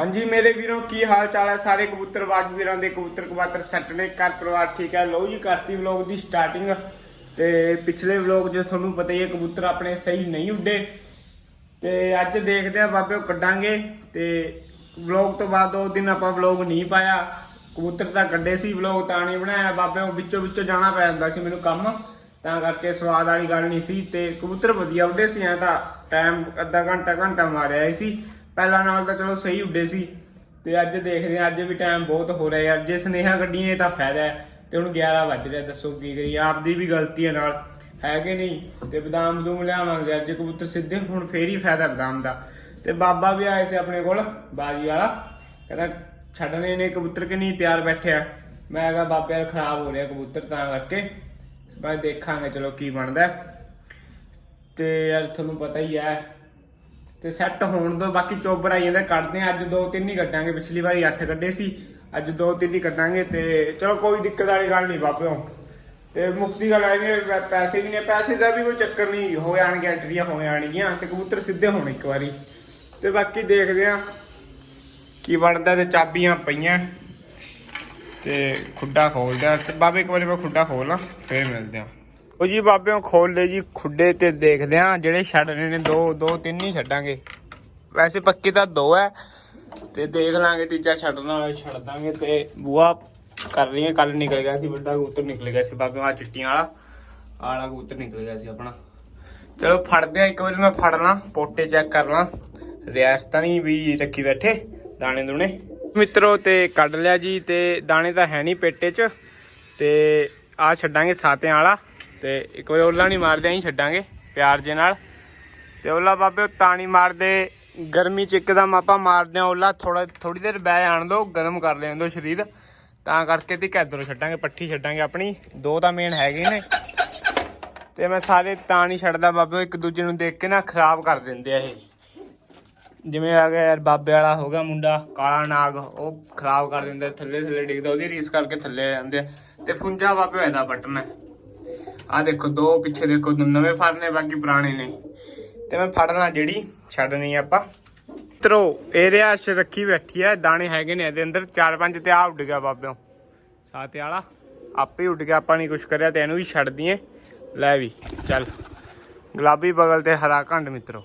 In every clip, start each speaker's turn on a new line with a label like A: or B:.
A: ਹਾਂਜੀ, ਮੇਰੇ ਵੀਰੋ, ਕੀ ਹਾਲ ਚਾਲ ਹੈ? ਸਾਰੇ ਕਬੂਤਰਬਾਜ਼ ਵੀਰਾਂ ਦੇ ਕਬੂਤਰ ਕਬਾਤਰ ਸੱਟ ਨੇ, ਘਰ ਪਰਿਵਾਰ ਠੀਕ ਹੈ? ਲਓ ਜੀ, ਕਰਤੀ ਵਲੌਗ ਦੀ ਸਟਾਰਟਿੰਗ ਤੇ ਪਿਛਲੇ ਵਲੌਗ 'ਚ ਤੁਹਾਨੂੰ ਪਤਾ ਹੀ ਹੈ, ਕਬੂਤਰ ਆਪਣੇ ਸਹੀ ਨਹੀਂ ਉੱਡੇ। ਤੇ ਅੱਜ ਦੇਖਦੇ ਆ ਬਾਬੇ ਉਹ ਕੱਢਾਂਗੇ। ਤੇ ਵਲੌਗ ਤੋਂ ਬਾਅਦ ਉਹ ਦਿਨ ਆਪਾਂ ਵਲੌਗ ਨਹੀਂ ਪਾਇਆ। ਕਬੂਤਰ ਤਾਂ ਕੱਢੇ ਸੀ ਵਲੌਗ ਤਾਂ ਨਹੀਂ ਬਣਾਇਆ। ਬਾਬੇ ਉਹ ਵਿੱਚੋਂ ਵਿੱਚੋਂ ਜਾਣਾ ਪੈ ਜਾਂਦਾ ਸੀ ਮੈਨੂੰ ਕੰਮ। ਤਾਂ ਕਰਕੇ ਸਵਾਦ ਵਾਲੀ ਗੱਲ ਨਹੀਂ ਸੀ। ਤੇ ਕਬੂਤਰ ਵਧੀਆ ਉੱਡੇ ਸੀ, ਐ ਤਾਂ ਟਾਈਮ ਅੱਧਾ ਘੰਟਾ ਘੰਟਾ ਮਾਰਿਆ ਹੀ ਸੀ। ਪਹਿਲਾਂ ਨਾਲ ਤਾਂ ਚਲੋ ਸਹੀ ਉੱਡੇ ਸੀ। ਤੇ ਅੱਜ ਦੇਖਦੇ ਆ ਅੱਜ ਵੀ ਟਾਈਮ ਬਹੁਤ ਹੋ ਰਿਹਾ ਯਾਰ। ਜੇ ਸਨੇਹਾ ਗੱਡੀਆਂ ਤਾਂ ਫਾਇਦਾ ਹੈ। ਤੇ ਹੁਣ 11 ਵੱਜ ਰਿਹਾ, ਦੱਸੋ ਕੀ ਕਰੀਏ। ਆਪਦੀ ਵੀ ਗਲਤੀ ਹੈ ਨਾਲ। ਹੈ ਕਿ ਨਹੀਂ? ਤੇ ਬਦਾਮ ਬਦੂਮ ਲਿਆਵਾਂਗੇ। ਅੱਜ ਕਬੂਤਰ ਸਿੱਧੇ ਹੁਣ ਫੇਰ ਹੀ ਫਾਇਦਾ ਬਦਾਮ ਦਾ। ਤੇ ਬਾਬਾ ਵੀ ਆਏ ਸੀ ਆਪਣੇ ਕੋਲ, ਬਾਜੀ ਵਾਲਾ। ਕਹਿੰਦਾ, ਛੱਡਣੇ ਨੇ ਕਬੂਤਰ ਕਿ ਨਹੀਂ? ਤਿਆਰ ਬੈਠਿਆ। ਮੈਂ ਕਿਹਾ, ਬਾਬੇ ਯਾਰ ਖਰਾਬ ਹੋ ਰਿਹਾ ਕਬੂਤਰ ਤਾਂ ਕਰਕੇ। ਬਸ ਦੇਖਾਂਗੇ ਚਲੋ ਕੀ ਬਣਦਾ। ਤੇ ਯਾਰ, ਤੁਹਾਨੂੰ ਪਤਾ ਹੀ ਹੈ ਤੇ ਸੈੱਟ ਹੋਣ ਤੋਂ ਬਾਕੀ ਚੋਬਰ ਆਈ ਜਾਂਦੇ ਕੱਢਦੇ ਆ ਅੱਜ ਦੋ ਤਿੰਨ ਹੀ ਕੱਢਾਂਗੇ, ਪਿਛਲੀ ਵਾਰੀ 8 ਕੱਢੇ ਸੀ। ਅੱਜ ਦੋ ਤਿੰਨ ਹੀ ਕੱਢਾਂਗੇ ਤੇ ਚਲੋ ਕੋਈ ਦਿੱਕਤ ਵਾਲੀ ਗੱਲ ਨਹੀਂ ਬਾਬਿਓ। ਤੇ ਮੁਕਤੀ ਗੱਲ ਆਈ ਵੀ ਪੈਸੇ ਵੀ ਨੇ। ਪੈਸੇ ਦਾ ਵੀ ਕੋਈ ਚੱਕਰ ਨਹੀਂ। ਹੋ ਜਾਣਗੇ ਐਂਟਰੀਆਂ, ਹੋ ਜਾਣਗੀਆਂ ਤੇ ਕਬੂਤਰ ਸਿੱਧੇ ਹੋਣ ਇੱਕ ਵਾਰੀ। ਤੇ ਬਾਕੀ ਦੇਖਦੇ ਆ ਕੀ ਬਣਦਾ ਤੇ ਚਾਬੀਆਂ ਪਈਆਂ। ਤੇ ਖੁੱਡਾ ਖੋਲਦੇ ਆ ਤੇ ਬਾਬੇ ਇੱਕ ਵਾਰੀ ਮੈਂ ਖੁੱਡਾ ਖੋਲਾਂ ਫੇਰ ਮਿਲਦੇ ਆ ਉਹ ਜੀ ਬਾਬਿਓ ਖੋਲ ਲੈ ਜੀ ਖੁੱਡੇ ਤੇ ਦੇਖਦੇ ਆ ਜਿਹੜੇ ਛੱਡਣੇ ਨੇ, ਦੋ ਦੋ, ਤਿੰਨ ਹੀ ਛੱਡਾਂਗੇ। ਵੈਸੇ ਪੱਕੀ ਤਾਂ ਦੋ ਹੈ। ਤੇ ਦੇਖ ਲਾਂਗੇ, ਤੀਜਾ ਛੱਡਣਾ ਹੋਵੇ ਛੱਡ ਦਾਂਗੇ ਤੇ ਬੂਆ ਕਰ ਰਹੀ ਹੈ ਕੱਲ ਨਿਕਲ ਗਿਆ ਸੀ, ਵੱਡਾ ਕਬੂਤਰ ਨਿਕਲ ਗਿਆ ਸੀ ਬਾਬਿਓ ਆ ਚਿੱਟੀਆਂ ਵਾਲਾ। ਆਲਾ ਕਬੂਤਰ ਨਿਕਲ ਗਿਆ ਸੀ ਆਪਣਾ। ਚਲੋ ਫੜਦੇ ਆ ਇੱਕ ਵਾਰੀ ਮੈਂ ਫੜਨਾ ਪੋਟੇ ਚੈੱਕ ਕਰ ਲਾਂ। ਰਿਆਸ ਤਾਂ ਨਹੀਂ ਵੀ ਰੱਖੀ ਬੈਠੇ, ਦਾਣੇ ਦੁਣੇ। ਮਿੱਤਰੋ, ਤੇ ਕੱਢ ਲਿਆ ਜੀ, ਤੇ ਦਾਣੇ ਤਾਂ ਹੈ ਨਹੀਂ ਪੇਟੇ 'ਚ। ਤੇ ਆ ਛੱਡਾਂਗੇ ਸਾਤਿਆਂ ਵਾਲਾ। ਤੇ ਇੱਕ ਵਾਰੀ ਓਲਾ ਨਹੀਂ ਮਾਰਦੇ ਆਂ ਛੱਡਾਂਗੇ ਪਿਆਰ ਜੇ ਨਾਲ। ਤੇ ਓਲਾ ਬਾਬੇ, ਉਹ ਨਹੀਂ ਮਾਰਦੇ। ਗਰਮੀ 'ਚ ਇੱਕਦਮ ਆਪਾਂ ਮਾਰਦੇ ਆ ਓਲਾ ਥੋੜਾ ਥੋੜੀ ਦੇਰ ਬਹਿ ਆਣ ਦੋ, ਗਰਮ ਕਰ ਲੈਣ ਦੋ ਸਰੀਰ। ਤਾਂ ਕਰਕੇ ਤੇ ਕੈਦਰੋਂ ਛੱਡਾਂਗੇ, ਪੱਠੀ ਛੱਡਾਂਗੇ ਆਪਣੀ। ਦੋ ਤਾਂ ਮੇਨ ਹੈਗੇ ਨੇ। ਤੇ ਮੈਂ ਸਾਰੇ ਤਾਂ ਨਹੀਂ ਛੱਡਦਾ ਬਾਬੇ ਇੱਕ ਦੂਜੇ ਨੂੰ ਦੇਖ ਕੇ ਨਾ ਖਰਾਬ ਕਰ ਦਿੰਦੇ ਆ ਇਹ। ਜਿਵੇਂ ਆ ਗਿਆ ਯਾਰ, ਬਾਬੇ ਵਾਲਾ ਹੋ ਗਿਆ ਮੁੰਡਾ, ਕਾਲਾ ਨਾਗ, ਉਹ ਖਰਾਬ ਕਰ ਦਿੰਦਾ, ਥੱਲੇ ਥੱਲੇ ਡਿੱਗਦਾ, ਉਹਦੀ ਰੀਸ ਕਰਕੇ ਥੱਲੇ ਜਾਂਦੇ ਆ। ਤੇ ਪੁੰਜਾ ਬਾਬੇ ਹੋਇਆ ਦਾ ਬਟਨ। ਹੈ ਆ ਦੇਖੋ, ਦੋ ਪਿੱਛੇ ਦੇਖੋ, ਦੋ ਨਵੇਂ ਫੜਨੇ, ਬਾਕੀ ਪੁਰਾਣੇ ਨੇ। ਤੇ ਮੈਂ ਫੜਨਾ ਜਿਹੜੀ, ਛੱਡਣੀ ਆ ਆਪਾਂ। ਤਰੋ ਇਹਦੇ ਆਸ਼ ਰੱਖੀ ਬੈਠੀ ਆ, ਦਾਣੇ ਹੈਗੇ ਨੇ ਇਹਦੇ ਅੰਦਰ। ਚਾਰ ਪੰਜ ਤੇ ਆ ਉੱਡ ਗਿਆ ਬਾਬਿਓ। ਸਾਤੇ ਵਾਲਾ, ਆਪੇ ਉੱਡ ਗਿਆ, ਆਪਾਂ ਨਹੀਂ ਕੁਛ ਕਰਿਆ ਤੇ ਇਹਨੂੰ ਵੀ ਛੱਡ ਦਈਏ। ਲੈ ਵੀ, ਚੱਲ। ਗੁਲਾਬੀ ਬਗਲ ਤੇ ਹਰਾ ਘੰਡ, ਮਿੱਤਰੋ।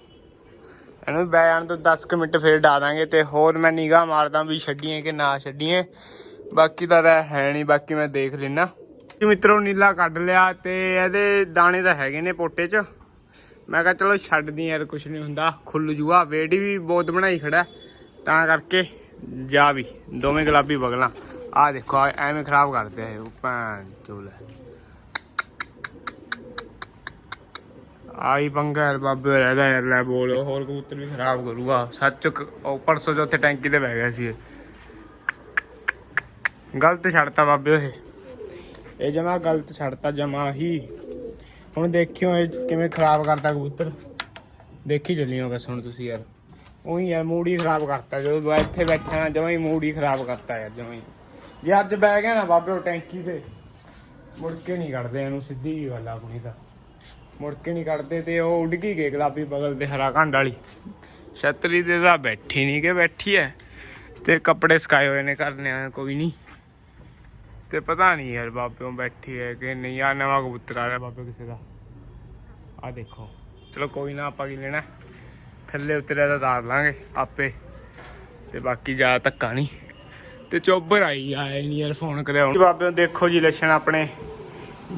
A: ਇਹਨੂੰ ਵੀ ਬੈ ਜਾਣ ਤੋਂ 10 ਕੁ ਮਿੰਟ ਫੇਰ ਡਾ ਦਾਂਗੇ ਤੇ ਹੋਰ ਮੈਂ ਨਿਗਾਹ ਮਾਰਦਾ ਵੀ ਛੱਡੀਏ ਕਿ ਨਾ ਛੱਡੀਏ। ਬਾਕੀ ਤਾਂ ਹੈ ਨਹੀਂ ਬਾਕੀ ਮੈਂ ਦੇਖ ਲੈਣਾ ਮਿੱਤਰੋ ਨੀਲਾ ਕੱਢ ਲਿਆ ਤੇ ਇਹਦੇ ਦਾਣੇ ਤਾਂ ਹੈਗੇ ਨੇ ਪੋਟੇ 'ਚ। ਮੈਂ ਕਿਹਾ ਚਲੋ ਛੱਡਦੀ ਯਾਰ, ਕੁਛ ਨਹੀਂ ਹੁੰਦਾ। ਖੁੱਲ ਜੂਆ। ਵੇੜੀ ਵੀ ਬਹੁਤ ਬਣਾਈ ਖੜਾ ਤਾਂ ਕਰਕੇ ਜਾ ਵੀ। ਦੋਵੇਂ ਗੁਲਾਬੀ ਬਗਲਾਂ। ਆ ਦੇਖੋ ਆਹ ਐਵੇਂ ਖਰਾਬ ਕਰਦੇ ਆ ਇਹ। ਭੈਣ ਚੋਲ ਆਈ ਪੰਗਾ ਯਾਰ, ਬਾਬੇ ਰਹਿਦਾ ਯਾਰ, ਲੈ ਬੋਲ। ਹੋਰ ਕਬੂਤਰ ਵੀ ਖਰਾਬ ਕਰੂਗਾ। ਸੱਚ ਉਹ ਪਰਸੋਂ ਜੋ ਉੱਥੇ ਟੈਂਕੀ ਤੇ ਬਹਿ ਗਿਆ ਸੀ ਇਹ। ਗਲਤ ਛੱਡਤਾ ਬਾਬੇ ਉਹ ਇਹ ਜਮਾ ਗਲਤ ਛੱਡਤਾ ਜਮਾ ਹੀ। ਹੁਣ ਦੇਖਿਓ ਇਹ ਕਿਵੇਂ ਖਰਾਬ ਕਰਦਾ ਕਬੂਤਰ। ਦੇਖੀ ਚੱਲਿਓ ਬਸ ਹੁਣ ਤੁਸੀਂ ਯਾਰ। ਉਹੀ ਯਾਰ ਮੂਡ ਹੀ ਖਰਾਬ ਕਰਤਾ। ਜਦੋਂ ਮੈਂ ਇੱਥੇ ਬੈਠਾ ਨਾ, ਜਮਾ ਹੀ ਮੂਡ ਹੀ ਖਰਾਬ ਕਰਤਾ ਯਾਰ, ਜਮਾ ਹੀ। ਜੇ ਅੱਜ ਬਹਿ ਗਿਆ ਨਾ ਬਾਬੇ ਉਹ ਟੈਂਕੀ ਤੇ, ਮੁੜ ਕੇ ਨਹੀਂ ਕੱਢਦੇ ਇਹਨੂੰ ਸਿੱਧੀ ਹੀ ਗੱਲ ਆ ਆਪਣੀ ਤਾਂ। ਮੁੜ ਕੇ ਨਹੀਂ ਕੱਢਦੇ ਤੇ ਉਹ ਉੱਡ ਗਈ ਗਏ ਗੁਲਾਬੀ ਬਗਲ ਤੇ ਹਰਾ ਘੰਡ ਵਾਲੀ। ਛਤਰੀ ਤੇ ਤਾਂ ਬੈਠੀ ਨਹੀਂ ਕਿ ਬੈਠੀ ਐ। ਤੇ ਕੱਪੜੇ ਸਕਾਏ ਹੋਏ ਨੇ ਕਰਨੇ ਆ ਕੋਈ ਨਹੀਂ ਤੇ ਪਤਾ ਨਹੀਂ ਯਾਰ ਬਾਬਿਓਂ ਬੈਠੀ ਹੈ ਕਿ ਨਹੀਂ ਆ ਨਵਾਂ ਕਬੂਤਰ ਆ ਰਿਹਾ ਬਾਬੇ ਕਿਸੇ ਦਾ। ਆ ਦੇਖੋ। ਚਲੋ ਕੋਈ ਨਾ, ਆਪਾਂ ਕੀ ਲੈਣਾ? ਥੱਲੇ ਉਤਰਿਆ ਤਾਂ ਤਾਰ ਲਾਂਗੇ ਆਪੇ। ਤੇ ਬਾਕੀ ਜਾ ਧੱਕਾ ਨਹੀਂ। ਤੇ ਚੋਬਰ ਆਈ ਆਏ ਨਹੀਂ ਯਾਰ ਫੋਨ ਕਰਿਆ ਹੁਣ। ਬਾਬਿਓਂ ਦੇਖੋ ਜੀ ਲੱਛਣ ਆਪਣੇ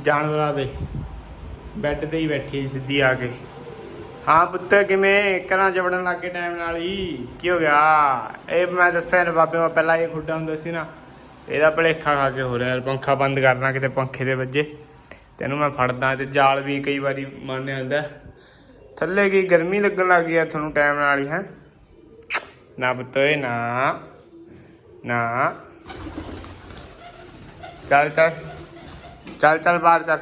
A: ਜਾਨਵਰਾਂ ਦੇ। ਬੈੱਡ ਤੇ ਹੀ ਬੈਠੀ ਹੈ ਸਿੱਧੀ ਆ ਕੇ। ਹਾਂ ਪੁੱਤ, ਕਿਵੇਂ? ਘਰਾਂ ਚ ਵੜਨ ਲੱਗੇ ਟਾਈਮ ਨਾਲ ਹੀ। ਕੀ ਹੋ ਗਿਆ? ਇਹ ਮੈਂ ਦੱਸਿਆ ਨੇ ਬਾਬੇ ਪਹਿਲਾਂ ਇਹ ਖੁੱਡਾ ਹੁੰਦਾ ਸੀ ਨਾ। ਇਹਦਾ ਭਲੇਖਾ ਖਾ ਕੇ ਹੋ ਰਿਹਾ ਯਾਰ, ਪੰਖਾ ਬੰਦ ਕਰਨਾ ਕਿਤੇ ਪੰਖੇ ਦੇ ਵੱਜੇ। ਤੈਨੂੰ ਮੈਂ ਫੜਦਾ ਤੇ ਜਾਲ ਵੀ ਕਈ ਵਾਰੀ ਮਨ ਆਉਂਦਾ। ਥੱਲੇ ਕੀ ਗਰਮੀ ਲੱਗਣ ਲੱਗ ਗਈ ਆ ਤੁਹਾਨੂੰ ਟਾਈਮ ਨਾਲ ਹੀ, ਹੈ? ਨਾ ਪੁੱਤ ਨਾ। ਨਾ। ਚੱਲ ਚੱਲ। ਚੱਲ ਚੱਲ ਬਾਹਰ, ਚੱਲ।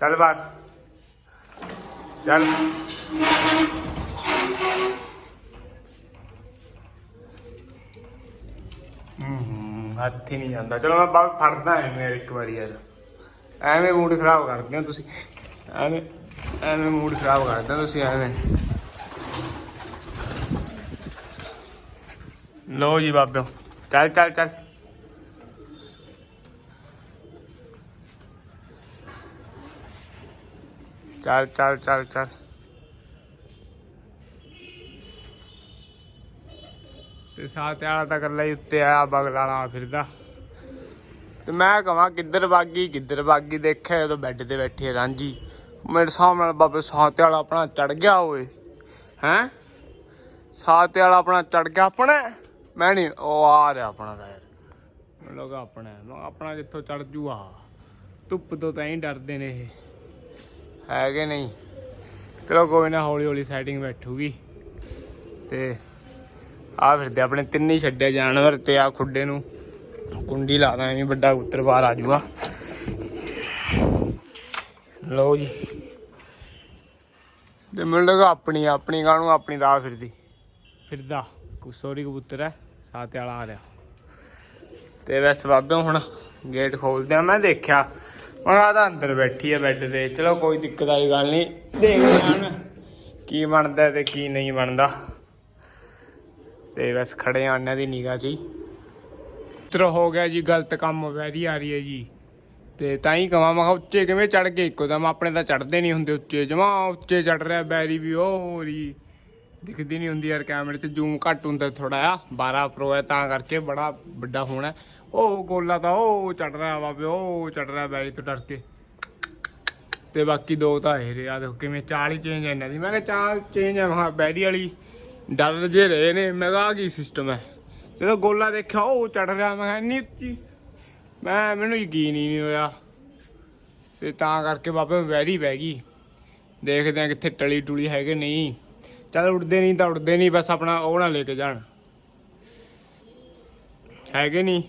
A: ਚੱਲ ਬਾਹਰ। ਚੱਲ। ਹੂੰ, ਹੱਥ ਹੀ ਨਹੀਂ ਜਾਂਦਾ। ਚਲੋ ਮੈਂ ਬਾਹਰ ਫੜਦਾ ਐ ਇੱਕ ਵਾਰੀ ਯਾਰ। ਐਵੇਂ ਮੂਡ ਖਰਾਬ ਕਰਦੇ ਹੋ ਤੁਸੀਂ। ਐਵੇਂ ਐਵੇਂ ਮੂਡ ਖਰਾਬ ਕਰਦੇ ਹੋ ਤੁਸੀਂ ਐਵੇਂ। ਲੋ ਜੀ ਬਾਬਿਓ ਚੱਲ ਚੱਲ ਚੱਲ। ਚੱਲ ਚੱਲ ਚੱਲ ਚੱਲ। ਤੇ ਸਾਥ ਵਾਲਾ ਤਾਂ ਕੱਲਾ ਹੀ ਉੱਤੇ ਆਇਆ ਬਗਲਾਲਾ ਫਿਰਦਾ। ਤੇ ਮੈਂ ਕਹਾਂ ਕਿੱਧਰ ਬਾਗੀ ਕਿੱਧਰ ਬਾਗੀ, ਦੇਖਿਆ ਜਦੋਂ ਬੈੱਡ ਤੇ ਬੈਠੀ ਰਾਂਝੀ। ਮੇਰੇ ਸਾਹਮਣੇ ਨਾਲ ਬਾਬੇ ਸਾਥ ਵਾਲਾ ਆਪਣਾ ਚੜ ਗਿਆ ਓਏ। ਹੈਂ? ਸਾਥ ਵਾਲਾ ਆਪਣਾ ਚੜ ਗਿਆ ਆਪਣਾ। ਮੈਂ ਨਹੀਂ, ਉਹ ਆ ਰਿਹਾ ਆਪਣਾ ਤਾਂ ਯਾਰ। ਮੈਨੂੰ ਆਪਣਾ ਆਪਣਾ ਜਿੱਥੋਂ ਚੜ ਜੂਆ। ਧੁੱਪ ਤੋਂ ਤਾਂ ਹੀ ਡਰਦੇ ਨੇ ਇਹ। ਹੈਗੇ ਨਹੀਂ? ਚਲੋ ਕੋਈ ਨਾ ਹੌਲੀ ਹੌਲੀ ਸੈਟਿੰਗ ਬੈਠੂਗੀ। ਤੇ ਆ ਫਿਰਦੇ ਆਪਣੇ ਤਿੰਨੇ ਹੀ ਛੱਡੇ ਜਾਨਵਰ ਤੇ ਆ ਖੁੱਡੇ ਨੂੰ। ਕੁੰਡੀ ਲਾ ਦਾਂ, ਐਵੇਂ ਵੱਡਾ ਕਬੂਤਰ ਬਾਹਰ ਆ ਜਾਊਗਾ। ਲਓ ਜੀ। ਤੇ ਮੈਨੂੰ ਲੱਗਾ ਆਪਣੀ ਆਪਣੀ ਗਾਣੂ ਆਪਣੀ ਰਾਹ ਫਿਰਦੀ। ਫਿਰਦਾ। ਸੋਰੀ ਕਬੂਤਰ ਹੈ ਸਾਤੇ ਵਾਲਾ ਆ ਰਿਹਾ। ਤੇ ਵੈਸੇ ਬਾਬੇ ਹੁਣ ਗੇਟ ਖੋਲਦੇ ਆ। ਮੈਂ ਦੇਖਿਆ, ਹੁਣ ਆ ਤਾਂ ਅੰਦਰ ਬੈਠੀ ਆ ਬੈੱਡ ਤੇ। ਚਲੋ ਕੋਈ ਦਿੱਕਤ ਵਾਲੀ ਗੱਲ ਨਹੀਂ। ਦੇਖਦੇ ਹਾਂ ਕੀ ਬਣਦਾ ਤੇ ਕੀ ਨਹੀਂ ਬਣਦਾ। ਤੇ ਬਸ ਖੜੇ ਆ ਉਹਨਾਂ ਦੀ ਨਿਗਾਹ 'ਚ ਹੀ। ਤਰ ਹੋ ਗਿਆ ਜੀ, ਗਲਤ ਕੰਮ, ਵੈਰੀ ਆ ਰਹੀ ਹੈ ਜੀ। ਤੇ ਤਾਂ ਹੀ ਕਹਾਂ ਮੈਂ ਉੱਚੇ ਕਿਵੇਂ ਚੜ ਗਏ? ਇੱਕੋ ਦਮ ਆਪਣੇ ਤਾਂ ਚੜਦੇ ਨਹੀਂ ਹੁੰਦੇ ਉੱਚੇ। ਜਮਾ ਉੱਚੇ ਚੜ ਰਿਹਾ ਬੈਰੀ ਵੀ, ਉਹ ਹੋ ਰਹੀ। ਦਿਖਦੀ ਨਹੀਂ ਹੁੰਦੀ ਯਾਰ ਕੈਮਰੇ 'ਚ ਜ਼ੂਮ ਘੱਟ ਹੁੰਦਾ ਥੋੜਾ ਆ 12 ਪ੍ਰੋ ਹੈ, ਤਾਂ ਕਰਕੇ ਬੜਾ ਵੱਡਾ ਫੋਨ ਹੈ। ਉਹ ਗੋਲਾ ਤਾਂ ਉਹ ਚੜ ਰਿਹਾ ਬਾਬੇ ਉਹ ਚੜ ਰਿਹਾ ਬੈਰੀ ਤੋਂ ਡਰ ਕੇ। ਤੇ ਬਾਕੀ ਦੋ ਤਾਂ ਇਹ ਰਿਹਾ ਦੇਖੋ ਕਿਵੇਂ ਚਾਲ ਹੀ ਚੇਂਜ ਹੈ ਇਹਨਾਂ ਦੀ। ਮੈਂ ਕਿਹਾ ਚਾਲ ਚੇਂਜ ਹੈ ਮਹਾ ਬੈਰੀ ਵਾਲੀ। ਡਰ ਜੇ ਰਹੇ ਨੇ, ਮੈਂ ਕਿਹਾ ਆਹ ਕੀ ਸਿਸਟਮ ਹੈ? ਜਦੋਂ ਗੋਲਾ ਦੇਖਿਆ, ਉਹ ਚੜ ਰਿਹਾ, ਮੈਂ ਕਿਹਾ ਇੰਨੀ ਉੱਚੀ। ਮੈਂ ਮੈਨੂੰ ਯਕੀਨ ਹੀ ਨਹੀਂ ਹੋਇਆ। ਤੇ ਤਾਂ ਕਰਕੇ ਬਾਬੇ ਵੈਰੀ ਬਹਿ ਗਈ। ਦੇਖਦੇ ਆ ਕਿੱਥੇ ਟਲੀ ਟੁਲੀ ਹੈਗੇ ਨਹੀਂ। ਚੱਲ ਉੱਡਦੇ ਨਹੀਂ ਤਾਂ ਉੱਡਦੇ ਨਹੀਂ, ਬਸ ਆਪਣਾ ਉਹ ਨਾ ਲੈ ਕੇ ਜਾਣ। ਹੈਗੇ ਨਹੀਂ?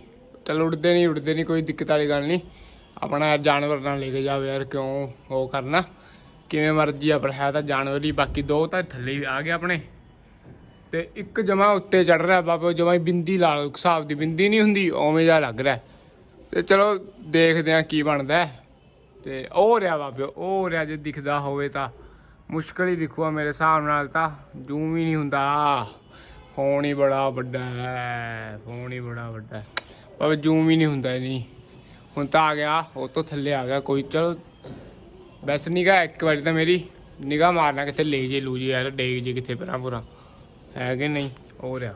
A: ਚੱਲ ਉੱਡਦੇ ਨਹੀਂ ਉੱਡਦੇ ਨਹੀਂ, ਕੋਈ ਦਿੱਕਤ ਵਾਲੀ ਗੱਲ ਨਹੀਂ। ਆਪਣਾ ਯਾਰ ਜਾਨਵਰ ਨਾਲ ਲੈ ਕੇ ਜਾਵੇ ਯਾਰ, ਕਿਉਂ ਉਹ ਕਰਨਾ? ਕਿਵੇਂ ਮਰਜ਼ੀ ਆ ਪਰ ਹੈ ਤਾਂ ਜਾਨਵਰ ਹੀ, ਬਾਕੀ ਦੋ ਤਾਂ ਥੱਲੇ ਹੀ ਆ ਗਏ ਆਪਣੇ। ਤੇ ਇੱਕ ਜਮਾ ਉੱਤੇ ਚੜ ਰਿਹਾ ਬਾਬਾ, ਜਮਾ ਹੀ ਬਿੰਦੀ ਲਾ ਲਓ ਇੱਕ ਹਿਸਾਬ ਦੀ ਬਿੰਦੀ ਨਹੀਂ ਹੁੰਦੀ, ਉਵੇਂ ਜਿਹਾ ਲੱਗ ਰਿਹਾ। ਤੇ ਚਲੋ, ਦੇਖਦੇ ਆ ਕੀ ਬਣਦਾ ਹੈ। ਤੇ ਉਹ ਰਿਹਾ ਬਾਬੇ, ਉਹ ਰਿਹਾ, ਜੇ ਦਿਖਦਾ ਹੋਵੇ ਤਾਂ। ਮੁਸ਼ਕਲ ਹੀ ਦਿਖੂਗਾ ਮੇਰੇ ਹਿਸਾਬ ਨਾਲ ਤਾਂ, ਜ਼ੂਮ ਹੀ ਨਹੀਂ ਹੁੰਦਾ। ਫੋਨ ਹੀ ਬੜਾ ਵੱਡਾ ਹੈ, ਫੋਨ ਹੀ ਬੜਾ ਵੱਡਾ ਹੈ। ਬਾਬੇ, ਜ਼ੂਮ ਹੀ ਨਹੀਂ ਹੁੰਦਾ ਨਹੀਂ ਹੁਣ ਤਾਂ ਆ ਗਿਆ, ਉਹ ਤੋਂ ਥੱਲੇ ਆ ਗਿਆ ਕੋਈ। ਚਲੋ, ਬਸ ਨਿਗਾ ਇੱਕ ਵਾਰੀ ਤਾਂ ਮੇਰੀ ਨਿਗਾ ਮਾਰਨਾ ਕਿੱਥੇ, ਲੈ ਜੇ, ਲੂ ਜੇ ਯਾਰ, ਡੇਗ ਜੇ ਕਿੱਥੇ ਪਰਾਂ ਪੂਰਾ ਹੈ ਕਿ ਨਹੀਂ? ਹੋ ਰਿਹਾ।